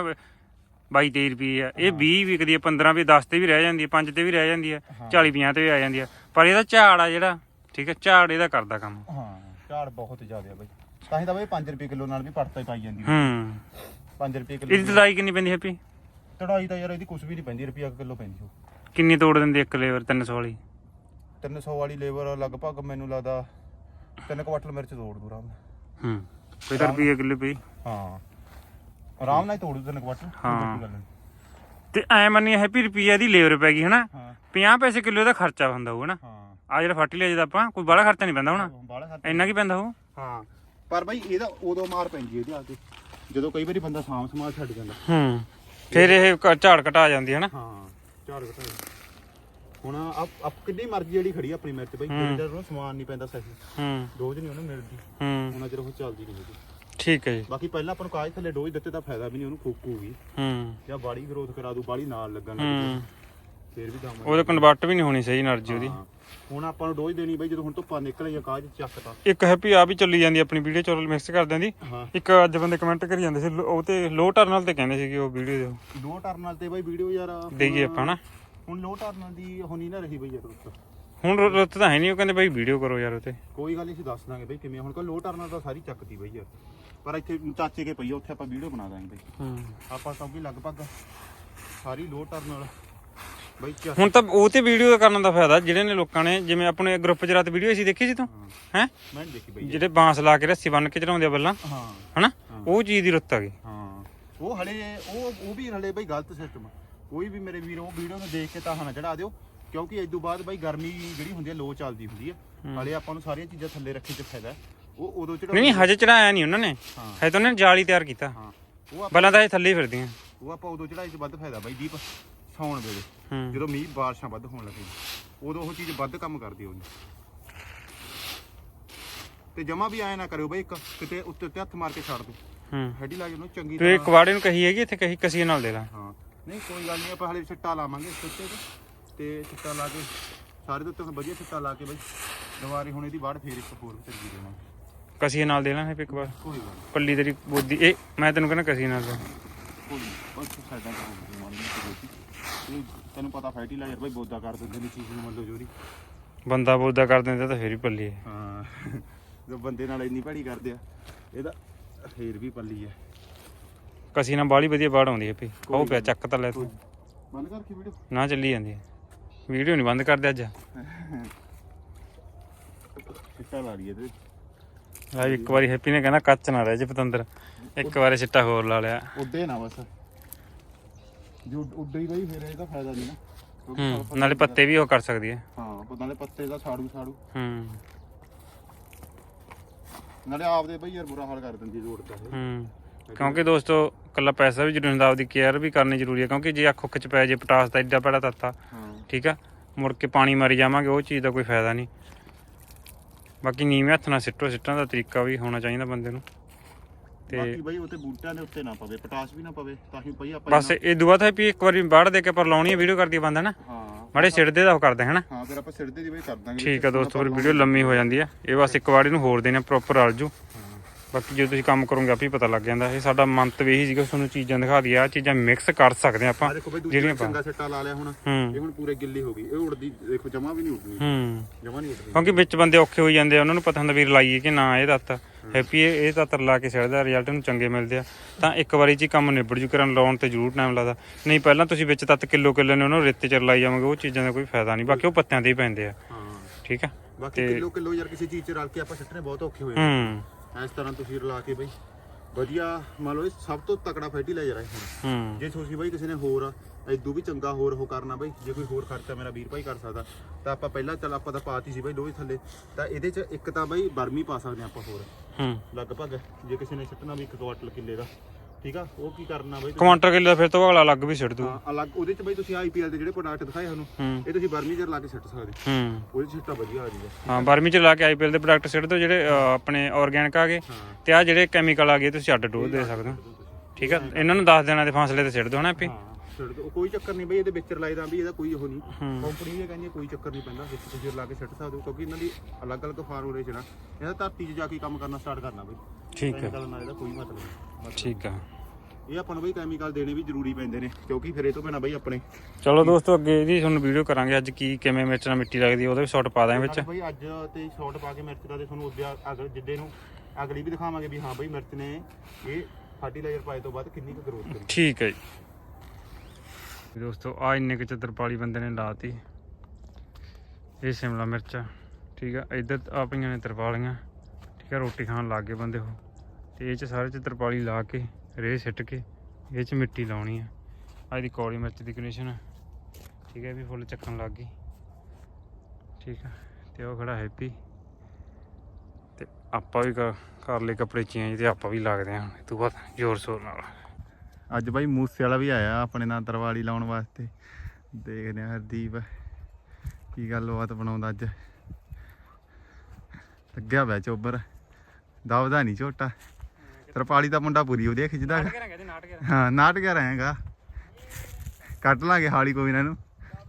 22 23 ਰੁਪਏ ਆ। ਇਹ 20 ਵਿਕਦੀ ਆ 15 ਵੀ 10 ਤੇ ਵੀ ਰਹਿ ਜਾਂਦੀ ਆ 5 ਤੇ ਵੀ ਰਹਿ ਜਾਂਦੀ ਆ 40 50 ਤੇ ਵੀ ਆ ਜਾਂਦੀ ਆ। ਪਰ ਇਹਦਾ ਝਾੜ ਆ ਜਿਹੜਾ ਠੀਕ ਹੈ ਝਾੜ ਇਹਦਾ ਕਰਦਾ ਕੰਮ। ਹਾਂ ਝਾੜ ਬਹੁਤ ਜ਼ਿਆਦਾ ਆ ਬਈ। ਤਾਂ ਹੀ ਤਾਂ ਬਈ 5 ਰੁਪਏ ਕਿਲੋ ਨਾਲ ਵੀ ਪੜਤਾ ਹੀ ਪਾਈ ਜਾਂਦੀ ਹੂੰ। 5 ਰੁਪਏ ਕਿਲੋ ਇਹਦੀ ਤੜਾਈ ਕਿੰਨੀ ਪੈਂਦੀ ਹੈਪੀ? ਚੜਾਈ ਤਾਂ ਯਾਰ ਇਹਦੀ ਕੁਝ ਵੀ ਨਹੀਂ ਪੈਂਦੀ ਰੁਪਿਆ ਕਿਲੋ ਪੈਂਦੀ ਉਹ। ਕਿੰਨੀ ਤੋੜ ਦਿੰਦੀ ਇੱਕ ਲੇਬਰ 300 ਵਾਲੀ? 300 ਵਾਲੀ ਲੇਬਰ ਲਗਭਗ ਮੈਨੂੰ ਲੱਗਦਾ 3 ਕੁਆਟਲ ਮਿਰਚ ਤੋੜ ਦੂ ਆਰਾਮ ਨਾਲ। ਹੂੰ। ਕੋਈ ਤਾਂ ਰੁਪਏ ਕਿਲੋ ਪਈ? ਹਾਂ। ਆਰਾਮ ਨਾਲ ਹੀ ਤੋੜ ਦੂ 3 ਕੁਆਟਲ ਹਾਂ। ਤੇ ਐ ਮੰਨੀ ਹੈਪੀ ਰੁਪਈਆ ਦੀ ਲੇਬਰ ਪੈ ਗਈ ਹਨਾ? ਹਾਂ। 50 ਪੈਸੇ ਕਿਲੋ ਦਾ ਖਰਚਾ ਹੁੰਦਾ ਹੋਊ ਹਨਾ? ਹਾਂ। ਆ ਜਿਹੜਾ ਫਰਟੀਲਾਈਜ਼ਰ ਦਾ ਆਪਾਂ ਕੋਈ ਬੜਾ ਖਰਚਾ ਨਹੀਂ ਪੈਂਦਾ ਹੋਣਾ? ਬਾਹਲਾ ਇੰਨਾ ਕੀ ਪੈਂਦਾ ਹੋਊ? ਹਾਂ। ਪਰ ਬਈ ਇਹਦਾ ਉਦੋਂ ਮਾਰ ਪੈਂਦੀ ਇਹਦੇ ਆ ਕੇ ਜਦੋਂ ਕਈ ਵਾਰੀ ਬੰਦਾ ਸਾਂਭ ਸਮਾਲ ਛੱਡ ਜਾਂਦਾ। ਹੂੰ। ਫਿਰ ਇਹ ਝਾੜ ਘਟਾ ਜਾਂਦੀ ਹੈ ਨਾ ਹਾਂ। ਝਾੜ ਘਟਾਇਆ ਹੁਣ ਆਪ ਆਪ ਕਿੰਨੀ ਮਰਜ਼ੀ ਜਿਹੜੀ ਖੜੀ ਆ ਆਪਣੀ ਮਿਰਚ ਬਈ ਜਿਹੜਾ ਨੂੰ ਸਮਾਨ ਨਹੀਂ ਪੈਂਦਾ ਸਹੀ। ਹੂੰ। ਡੋਜ਼ ਨਹੀਂ ਉਹਨੂੰ ਮਿਲਦੀ। ਹੂੰ। ਉਹਨਾਂ ਚਿਰ ਉਹ ਚੱਲਦੀ ਨਹੀਂ ਹੈਗੀ। ਠੀਕ ਹੈ ਜੀ। ਬਾਕੀ ਪਹਿਲਾਂ ਆਪਾਂ ਨੂੰ ਕਾਜ ਥੱਲੇ ਡੋਜ਼ ਦਿੱਤੇ ਤਾਂ ਫਾਇਦਾ ਵੀ ਨਹੀਂ ਉਹਨੂੰ ਫੂਕੂਗੀ ਹੂੰ। ਜਾਂ ਬਾੜੀ ਗਰੋਥ ਕਰਾ ਦੂ ਬਾੜੀ ਨਾਲ ਲੱਗਣ ਲੱਗ ਹੂੰ। ਜੂ ਫੇਰ ਵੀ ਕਨਵਰਟ ਵੀ ਨਹੀਂ ਹੋਣੀ ਸਹੀ એનર્ਜੀ ਉਹਦੀ। ਹੁਣ ਆਪਾਂ ਨੂੰ ਡੋਜ ਦੇਣੀ ਬਈ ਜਦੋਂ ਹੁਣ ਧੁੱਪਾਂ ਨਿਕਲੇ ਜਾਂ ਕਾਜ ਚੱਕਦਾ ਇੱਕ ਹੈਪੀ ਆ ਵੀ ਚੱਲੀ ਜਾਂਦੀ ਆਪਣੀ ਵੀਡੀਓ ਚੋਲ ਮਿਕਸ ਕਰ ਦਿੰਦੀ। ਇੱਕ ਅੱਜ ਬੰਦੇ ਕਮੈਂਟ ਕਰੀ ਜਾਂਦੇ ਸੀ ਉਹ ਤੇ ਲੋ ਟਰਨਲ ਤੇ ਕਹਿੰਦੇ ਸੀ ਉਹ ਵੀਡੀਓ। ਦੇ ਲੋ ਟਰਨਲ ਤੇ ਬਈ ਵੀਡੀਓ ਯਾਰ ਦੇਈਏ ਆਪਾਂ ਨਾ। ਹੁਣ ਲੋ ਟਰਨਲ ਦੀ ਹੋਣੀ ਨਾ ਰਹੀ ਬਈ ਯਾਰ ਰੁੱਤ। ਹੁਣ ਰੁੱਤ ਤਾਂ ਹੈ ਨਹੀਂ ਉਹ ਕਹਿੰਦੇ ਬਈ ਵੀਡੀਓ ਕਰੋ ਯਾਰ ਉਤੇ ਕੋਈ ਗੱਲ ਨਹੀਂ ਸੀ ਦੱਸ ਦਾਂਗੇ ਬਈ ਕਿਵੇਂ ਹੁਣ ਕੋ ਲੋ ਟਰਨਲ ਤਾਂ ਸਾਰੀ ਚੱਕਦੀ ਬਈ ਯਾਰ। ਪਰ ਇੱਥੇ ਚਾਚੇ ਕੇ ਪਈ ਉੱਥੇ ਆਪਾਂ ਵੀਡੀਓ ਬਣਾ ਦਾਂਗੇ ਬਈ। ਹਾਂ। ਆਪਾਂ ਸਭ ਲਗਭਗ ਸਾਰੀ ਲੋ ਟਰਨਲ ਹੁਣ ਤਾਂ ਉਹ ਤੇ ਵੀਡੀਓ ਕਰਨ ਦਾ ਫਾਇਦਾ ਜਿਹੜੇ ਨੇ ਲੋਕਾਂ ਨੇ ਜਿਵੇਂ ਆਪਣੇ ਗਰੁੱਪ 'ਚ ਰਾਤ ਵੀਡੀਓ ਸੀ ਦੇਖੀ ਸੀ ਤੂੰ? ਹੈ। ਮੈਂ ਦੇਖੀ ਬਾਈ। ਜਿਹੜੇ ਬਾਂਸ ਲਾ ਕੇ ਰੱਸੀ ਬੰਨ ਕੇ ਚੜਾਉਂਦੇ ਆ ਬੱਲਾਂ ਹਾਂ। ਹਨਾ। ਉਹ ਚੀਜ਼ ਦੀ ਰੁੱਤ ਆ ਗਈ। ਹਾਂ। ਉਹ ਹਲੇ ਉਹ ਉਹ ਵੀ ਹਲੇ ਬਈ ਗਲਤ ਸਿਸਟਮ ਕੋਈ ਵੀ ਮੇਰੇ ਵੀਰ ਉਹ ਵੀਡੀਓ ਨੂੰ ਦੇਖ ਕੇ ਤਾਂ ਨਾ ਚੜਾ ਦਿਓ ਕਿਉਂਕਿ ਇਸ ਤੋਂ ਬਾਅਦ ਬਈ ਗਰਮੀ ਜਿਹੜੀ ਹੁੰਦੀ ਹੈ ਲੋ ਚੱਲਦੀ ਹੁੰਦੀ ਹੈ। ਹਲੇ ਆਪਾਂ ਨੂੰ ਸਾਰੀਆਂ ਚੀਜ਼ਾਂ ਥੱਲੇ ਰੱਖੇ ਚ ਫਾਇਦਾ। ਉਹ ਉਦੋਂ ਚੜਾ ਨਹੀਂ ਨਹੀਂ ਹਜੇ ਚੜਾਇਆ ਨਹੀਂ ਉਹਨਾਂ ਨੇ। ਹਜੇ ਤਾਂ ਉਹਨਾਂ ਨੇ ਜਾਲੀ ਤਿਆਰ ਕੀਤਾ। ਹਾਂ। ਉਹ ਬੱਲਾਂ ਤਾਂ ਇਹ ਥੱਲੇ ਫਿਰਦੀਆਂ। ਉਹ ਆਪਾਂ ਉਦੋਂ ਚੜਾਈ ਚ ਵੱਧ ਫਾਇਦਾ ਬਾਈ ਦੀਪ। ਸੌਣ ਵੇਲੇ ਜਦੋਂ ਮੀਂਹ ਬਾਰਿਸ਼ਾਂ ਵੱਧ ਹੋਣ ਲੱਗੇ ਉਦੋਂ ਉਹ ਚੀਜ਼ ਵੱਧ ਕੰਮ ਕਰਦੀ ਉਹਨੇ ਤੇ ਜਮਾ ਵੀ ਆਇਆ ਨਾ ਕਰਿਓ ਬਈ ਇੱਕ ਕਿਤੇ ਉੱਤੇ ਉੱਤੇ ਹੱਥ ਮਾਰ ਕੇ ਛੱਡ ਦੋ। ਹੂੰ। ਹੈਡੀ ਲਾ ਉਹਨੂੰ ਚੰਗੀ ਤੂੰ ਇੱਕ ਵਾੜੇ ਨੂੰ ਕਹੀ ਹੈਗੀ ਇੱਥੇ ਕਹੀ ਕਸੀਏ ਨਾਲ ਦੇ ਲਾ। ਹਾਂ ਨਹੀਂ ਕੋਈ ਗੱਲ ਨਹੀਂ ਆਪਾਂ ਹਲੇ ਛਿੱਟਾ ਲਾਵਾਂਗੇ ਸੁੱਤੇ ਤੇ। ਤੇ ਛਿੱਟਾ ਲਾ ਕੇ ਸਾਰੇ ਦੇ ਉੱਤੇ ਹੁਣ ਵਧੀਆ ਛਿੱਟਾ ਲਾ ਕੇ ਬਈ ਦੁਬਾਰੇ ਹੁਣ ਇਹਦੀ ਬਾੜ ਫੇਰ ਇੱਕ ਹੋਰ ਚੰਗੀ ਦੇਵਾਂਗੇ। ਕਸੀਏ ਨਾਲ ਦੇ ਲਾ ਇਹ ਇੱਕ ਵਾਰ। ਕੋਈ ਗੱਲ ਪੱਲੀ ਤੇਰੀ ਬੋਦੀ ਇਹ ਮੈਂ ਤੈਨੂੰ ਕਹਿੰਦਾ ਕਸੀਏ ਨਾਲ ਦੇ ਤਾਂ ਇਹ ਤੈਨੂੰ ਪਤਾ ਫਰਟੀਲਾਈਜ਼ਰ ਬਈ ਬੋਦਾ ਕਰ ਦਿੰਦੇ ਨੇ ਚੀਜ਼ ਨੂੰ ਮੰਨ ਲਓ ਜੋਰੀ। ਬੰਦਾ ਬੋਲਦਾ ਕਰ ਦਿੰਦਾ ਤਾਂ ਫੇਰ ਹੀ ਪੱਲੀ ਹੈ। ਹਾਂ। ਜੋ ਬੰਦੇ ਨਾਲ ਇੰਨੀ ਭੜੀ ਕਰਦੇ ਆ। ਇਹਦਾ ਫੇਰ ਵੀ ਪੱਲੀ ਹੈ। ਕਸੀ ਨਾਲ ਬਾਲੀ ਵਧੀਆ ਬਾੜ ਆਉਂਦੀ ਹੈ ਭਈ ਉਹ ਪਿਆ ਚੱਕ ਤਾਂ ਲੈ ਤੂੰ। ਬੰਦ ਕਰ ਕੇ ਵੀਡੀਓ? ਨਾ ਚੱਲੀ ਜਾਂਦੀ ਹੈ। ਵੀਡੀਓ ਨਹੀਂ ਬੰਦ ਕਰਦੇ ਅੱਜ। ਛਿੱਟਾ ਲਾ ਲਈਏ ਤੇ। ਆ ਇੱਕ ਵਾਰੀ ਹੈਪੀ ਨੇ ਕਹਿੰਦਾ ਕੱਚ ਨਾ ਰਹਿ ਜੇ ਪਤੰਦਰ। ਇੱਕ ਵਾਰੀ ਸਿੱਟਾ ਹੋਰ ਲਾ ਲਿਆ। ਉੱਡੇ ਨਾ ਬਸ। ਜੋ ਉੱਡੇ ਹੀ ਬਈ ਫਿਰ ਇਹਦਾ ਫਾਇਦਾ ਨਹੀਂ ਨਾ। ਕਿਉਂਕਿ ਹੂੰ sulfur ਨਾਲੇ ਪੱਤੇ ਵੀ ਉਹ ਕਰ ਸਕਦੀ ਹੈ। ਹਾਂ ਪਤਾ ਨਾਲੇ ਪੱਤੇ ਦਾ ਸਾੜੂ ਸਾੜੂ। ਹੂੰ। ਨਾਲੇ ਆਪਦੇ ਬਈ ਯਾਰ ਬੁਰਾ ਹਾਲ ਕਰ ਦਿੰਦੀ ਜੋੜਦਾ ਇਹ ਹੂੰ ਕਿਉਂਕਿ ਦੋਸਤੋ ਕੱਲਾ ਪੈਸਾ ਵੀ ਜ਼ਰੂਰੀ ਹੁੰਦਾ ਆਪਦੀ ਕੇਅਰ ਵੀ ਕਰਨੀ ਜ਼ਰੂਰੀ ਹੈ ਕਿਉਂਕਿ ਜੇ ਅੱਖ ਉੱਖ ਚ ਪੈ ਜੇ ਪਟਾਸ ਦਾ ਐਡਾ ਪੈੜਾ ਤੱਤਾ ਹਾਂ। ਠੀਕ ਆ? ਮੁੜ ਕੇ ਪਾਣੀ ਮਾਰੀ ਜਾਵਾਂਗੇ ਉਹ ਚੀਜ਼ ਦਾ ਕੋਈ ਫਾਇਦਾ ਨਹੀਂ। ਬਾਕੀ ਨੀਵੇਂ ਹੱਥ ਨਾਲ ਸਿੱਟੋ ਸਿੱਟਣ ਦਾ ਤਰੀਕਾ ਵੀ ਹੋਣਾ ਚਾਹੀਦਾ ਬੰਦੇ ਨੂੰ। ਤੇ ਬਾਕੀ ਬਈ ਉੱਤੇ ਬੂਟਿਆਂ ਦੇ ਉੱਤੇ ਨਾ ਪਵੇ ਪਟਾਸ ਵੀ ਨਾ ਪਵੇ ਤਾਂ ਹੀ ਬਈ ਆਪਾਂ ਬਸ ਇਹ ਦੁਆ ਤਾਂ ਵੀ ਇੱਕ ਵਾਰੀ ਬਾੜ ਦੇ ਕੇ ਪਰ ਲਾਉਣੀ ਹੈ ਵੀਡੀਓ ਕਰਦੀ ਹੈ ਬੰਦਾ ਨਾ? ਹਾਂ ਮਾੜੇ ਸਿੱਟਦੇ ਦਾ ਉਹ ਕਰਦੇ ਹਨਾ ਹਾਂ ਫਿਰ ਆਪਾਂ ਸਿੱਧੇ ਦੀ ਬਈ ਕਰ ਦਾਂਗੇ ਠੀਕ ਆ ਦੋਸਤੋ ਫਿਰ ਵੀਡੀਓ ਲੰਮੀ ਹੋ ਜਾਂਦੀ ਆ। ਇਹ ਬਸ ਇੱਕ ਵਾਰੀ ਨੂੰ ਹੋਰ ਦੇਣਾ ਪ੍ਰੋਪਰ ਰਲ ਜੂ ਬਾਕੀ ਜੇ ਤੁਸੀਂ ਕੰਮ ਕਰੋਗੇ ਆਪੇ ਪਤਾ ਲੱਗ ਜਾਂਦਾ। ਇਹ ਸਾਡਾ ਮੰਤ ਵੀ ਇਹੀ ਸੀਗਾ ਤੁਹਾਨੂੰ ਚੀਜ਼ਾਂ ਦਿਖਾ ਦਈਏ ਆ ਚੀਜ਼ਾਂ ਮਿਕਸ ਕਰ ਸਕਦੇ ਆ ਆਪਾਂ। ਜਿਹੜੀਆਂ ਵਾਰ ਚੰਗਾ ਸਿੱਟਾ ਲਾ ਲਿਆ ਹੁਣ। ਇਹ ਹੁਣ ਪੂਰੇ ਗਿੱਲੀ ਹੋ ਗਈ। ਇਹ ਉੜਦੀ ਦੇਖੋ ਜਮਾ ਵੀ ਨਹੀਂ ਉੜਨੀ ਹੂੰ। ਜਮਾ ਨਹੀਂ ਉੜਦੀ ਕਿਉਂਕਿ ਵਿੱਚ ਬੰਦੇ ਔਖੇ ਹੋਈ ਜਾਂਦੇ ਆ ਉਹਨਾਂ ਨੂੰ ਪਤਾ ਹੁੰਦਾ ਵੀ ਲਾਈਏ ਕਿ ਨਾ ਇਹ ਦੱਤ। ਹੈਪੀ ਇਹ ਇਹ ਤੱਤਰ ਲਾ ਕੇ ਛੱਡਦਾ ਰਿਜ਼ਲਟ ਨੂੰ ਚੰਗੇ ਮਿਲਦੇ ਆ। ਤਾਂ ਇੱਕ ਵਾਰੀ ਚ ਕੰਮ ਨਿਬੜ ਜੂ ਕਰਨ ਲਾਉਣ ਤੇ ਜ਼ਰੂਰ ਟਾਈਮ ਲੱਗਦਾ। ਨਹੀਂ ਪਹਿਲਾਂ ਤੁਸੀਂ ਵਿੱਚ ਤੱਤ ਕਿਲੋ ਕਿਲੋ ਨੇ ਉਹਨਾਂ ਰੇਤੇ ਚ ਲਾਈ ਜਾਵਾਂਗੇ ਉਹ ਚੀਜ਼ਾਂ ਦਾ ਕੋਈ ਫਾਇਦਾ ਨਹੀਂ। ਬਾਕੀ ਉਹ ਪੱਤਿਆਂ ਤੇ ਹੀ ਪੈਂਦੇ ਆ। ਹਾਂ। ਠੀਕ ਆ? ਬਾਕੀ ਕਿਲੋ ਕਿਲੋ ਯਾਰ ਕਿਸੇ ਚੀਜ਼ 'ਚ ਰਲ ਕੇ ਆਪਾਂ ਸਿੱਟਣੇ ਬਹੁਤ ਔਖੇ ਹੋਏ ਹੂੰ। ਇਸ ਤਰ੍ਹਾਂ ਤੁਸੀਂ ਰਲਾ ਕੇ ਬਈ ਵਧੀਆ ਮੰਨ ਲਓ ਇਹ ਸਭ ਤੋਂ ਤਕੜਾ ਫਰਟੀਲਾਈਜ਼ਰ ਹੈ ਹੁਣ। ਹੂੰ। ਜੇ ਤੁਸੀਂ ਬਈ ਕਿਸੇ ਨੇ ਹੋਰ ਐਦੂ ਵੀ ਚੰਗਾ ਹੋਰ ਉਹ ਕਰਨਾ ਬਈ ਜੇ ਕੋਈ ਹੋਰ ਖਰਚਾ ਮੇਰਾ ਵੀਰ ਭਾਈ ਕਰ ਸਕਦਾ ਤਾਂ ਆਪਾਂ ਪਹਿਲਾਂ ਚੱਲ ਆਪਾਂ ਤਾਂ ਪਾਤੀ ਸੀ ਬਈ ਲੋਹੇ ਥੱਲੇ ਤਾਂ ਇਹਦੇ 'ਚ ਇੱਕ ਤਾਂ ਬਈ ਬਰਮੀ ਪਾ ਸਕਦੇ ਆਪਾਂ ਹੋਰ। ਹੂੰ। ਲਗਭਗ ਜੇ ਕਿਸੇ ਨੇ ਸਿੱਟਣਾ ਵੀ ਇੱਕ ਕੁਆਟਲ ਕਿੱਲੇ ਦਾ। ਠੀਕ ਆ? ਉਹ ਕੀ ਕਰਨਾ ਬਈ ਤੁਸੀਂ? ਕਿਲੋ ਫਿਰ ਤੋਂ ਅਗਲਾ ਅਲੱਗ ਵੀ ਛੱਡ ਦੂ। ਹਾਂ ਅਲੱਗ ਉਹਦੇ 'ਚ ਬਈ ਤੁਸੀਂ ਆਈਪੀਐਲ ਦੇ ਜਿਹੜੇ ਪ੍ਰੋਡਕਟ ਦਿਖਾਏ ਸਾਨੂੰ ਹੂੰ। ਇਹ ਤੁਸੀਂ ਬਰਮੀ 'ਚ ਲਾ ਕੇ ਸਿੱਟ ਸਕਦੇ। ਹੂੰ। ਉਹਦੇ 'ਚ ਸਿੱਟਾ ਵਧੀਆ ਆ ਜੂਗਾ। ਹਾਂ ਬਰਮੀ ਚ ਲਾ ਕੇ ਆਈਪੀਐਲ ਦੇ ਪ੍ਰੋਡਕਟ ਸਿੱਟ ਦਿਓ ਜਿਹੜੇ ਆਪਣੇ ਆਰਗੈਨਿਕ ਆ ਗਏ ਹਾਂ। ਤੇ ਆ ਜਿਹੜੇ ਕੈਮੀਕਲ ਆ ਗਏ ਤੁਸੀਂ ਅੱਡ ਡੋਜ਼ ਦੇ ਸਕਦੇ ਹੋ। ਠੀਕ ਆ? ਇਹਨਾਂ ਨੂੰ 10 ਦਿਨਾਂ ਦੇ ਫਾਸਲੇ ਤੇ ਸਿੱਟ ਦਿਓ ਨਾ ਆਪੀ? ਹਾਂ ਸਿੱਟ ਦਿਓ। ਕੋਈ ਚੱਕਰ ਨਹੀਂ ਬਈ ਇਹਦੇ ਵਿੱਚ ਰਲਾਈਦਾ ਵੀ ਇਹਦਾ ਕੋਈ ਉਹ ਨਹੀਂ। ਕੰਪਨੀ ਇਹ ਕਹਿੰਦੀ ਹੈ ਕੋਈ ਚੱਕਰ ਨਹੀਂ ਪੈਂਦਾ ਵਿੱਚ ਤੁਸੀਂ ਲਾ ਕੇ ਸਿੱਟ ਸਕਦੇ ਹੋ ਕਿਉਂਕਿ ਇਹਨਾਂ ਦੀ ਅਲੱਗ-ਅਲੱਗ ਫਾਰਮੂਲੇਸ਼ਨ ਆ ਇਹਦਾ ਧਰਤੀ 'ਚ ਜਾ ਕੇ ਕੰਮ ਕਰਨਾ ਸਟਾਰਟ ਕਰਨਾ ਬਈ। ਠੀਕ ਹੈ। ਕੈਮੀਕਲ ਨਾਲ ਇਹਦਾ ਕੋਈ ਮਤਲਬ ਨਹੀਂ। ਠੀਕ ਆ ਇਹ ਆਪਾਂ ਨੂੰ ਬਈ ਕੈਮੀਕਲ ਦੇਣੇ ਵੀ ਜ਼ਰੂਰੀ ਪੈਂਦੇ ਨੇ ਕਿਉਂਕਿ ਫਿਰ ਇਹ ਤੋਂ ਬਿਨਾ ਬਈ ਆਪਣੇ ਚਲੋ ਦੋਸਤੋ ਅੱਗੇ ਇਹਦੀ ਤੁਹਾਨੂੰ ਵੀਡੀਓ ਕਰਾਂਗੇ ਅੱਜ ਕੀ ਕਿਵੇਂ ਮਿਰਚ ਨਾਲ ਮਿੱਟੀ ਲੱਗਦੀ ਉਹਦਾ ਵੀ ਸ਼ਾਟ ਪਾ ਦਾਂਗੇ ਵਿੱਚ। ਬਈ ਅੱਜ ਤੇ ਸ਼ਾਰਟ ਪਾ ਕੇ ਮਿਰਚ ਦਾ ਤੇ ਤੁਹਾਨੂੰ ਉਦੋਂ ਅਗਰ ਜਿੱਦੇ ਨੂੰ ਅਗਲੀ ਵੀ ਦਿਖਾਵਾਂਗੇ ਵੀ ਹਾਂ ਬਈ ਮਿਰਚ ਨੇ ਇਹ ਫਰਟੀਲਾਈਜ਼ਰ ਪਾਏ ਤੋਂ ਬਾਅਦ ਕਿੰਨੀ ਕੁ ਗਰੋਥ ਕਰੀ। ਠੀਕ ਹੈ ਜੀ। ਦੋਸਤੋ ਆ ਇੰਨੇ ਕੁ ਚਤਰਪਾਲੀ ਬੰਦੇ ਨੇ ਲਾਤੀ। ਇਹ ਸ਼ਿਮਲਾ ਮਿਰਚ ਠੀਕ ਆ। ਇੱਧਰ ਆ ਪਈਆਂ ਨੇ ਤਰਪਾਲੀਆਂ। ਠੀਕ ਆ ਰੋਟੀ ਖਾਣ ਲੱਗ ਗਏ ਬੰਦੇ ਉਹ। ਤੇ ਇਹ ਚ ਸਾਰੇ ਚ ਤਰਪਾਲੀ ਲਾ ਕੇ, ਰੇਹ ਸਿੱਟ ਕੇ, ਇਹ ਚ ਮਿੱਟੀ ਲਾਉਣੀ ਆ। ਅੱਜ ਦੀ ਕੌੜੀ ਮਿਰਚ ਦੀ ਕੰਡੀਸ਼ਨ ਠੀਕ ਹੈ ਵੀ ਫੁੱਲ ਚੱਕਣ ਲੱਗ ਗਈ ਠੀਕ ਆ। ਤੇ ਉਹ ਖੜਾ ਹੈਪੀ ਤੇ ਆਪਾਂ ਵੀ ਕਰ- ਕਰ ਕੱਪੜੇ ਚੇਂਜ ਤੇ ਆਪਾਂ ਵੀ ਲੱਗਦੇ ਹਾਂ ਤੂੰ ਬਾਅਦ ਜ਼ੋਰ ਸ਼ੋਰ ਨਾਲ। ਅੱਜ ਬਾਈ ਮੂਸੇ ਵਾਲਾ ਵੀ ਆਇਆ ਆਪਣੇ ਨਾਲ ਤਰਵਾਲੀ ਲਾਉਣ ਵਾਸਤੇ। ਦੇਖਦੇ ਆ ਹਰਦੀਪ ਕੀ ਗੱਲਬਾਤ ਬਣਾਉਂਦਾ ਅੱਜ। ਲੱਗਿਆ ਵੈ ਚੋਬਰ। ਦਬਦਾ ਨਹੀਂ ਝੋਟਾ। ਤਰਪਾਲੀ ਦਾ ਮੁੰਡਾ ਪੂਰੀ ਵਧੀਆ ਖਿੱਚਦਾ ਹਾਂ ਨਾਟ ਗਿਆ ਰਹੇਗਾ ਕੱਟ ਲਾਂਗੇ ਹਾਲੀ ਕੋਈ ਨਾ ਇਹਨੂੰ।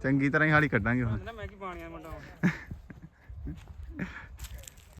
ਚੰਗੀ ਤਰ੍ਹਾਂ ਹੀ ਹਾਲੀ ਕੱਢਾਂਗੇ ਹੁਣ। ਨਾ ਮੈਂ ਕੀ ਪਾਣੀਆਂ ਮੁੰਡਾ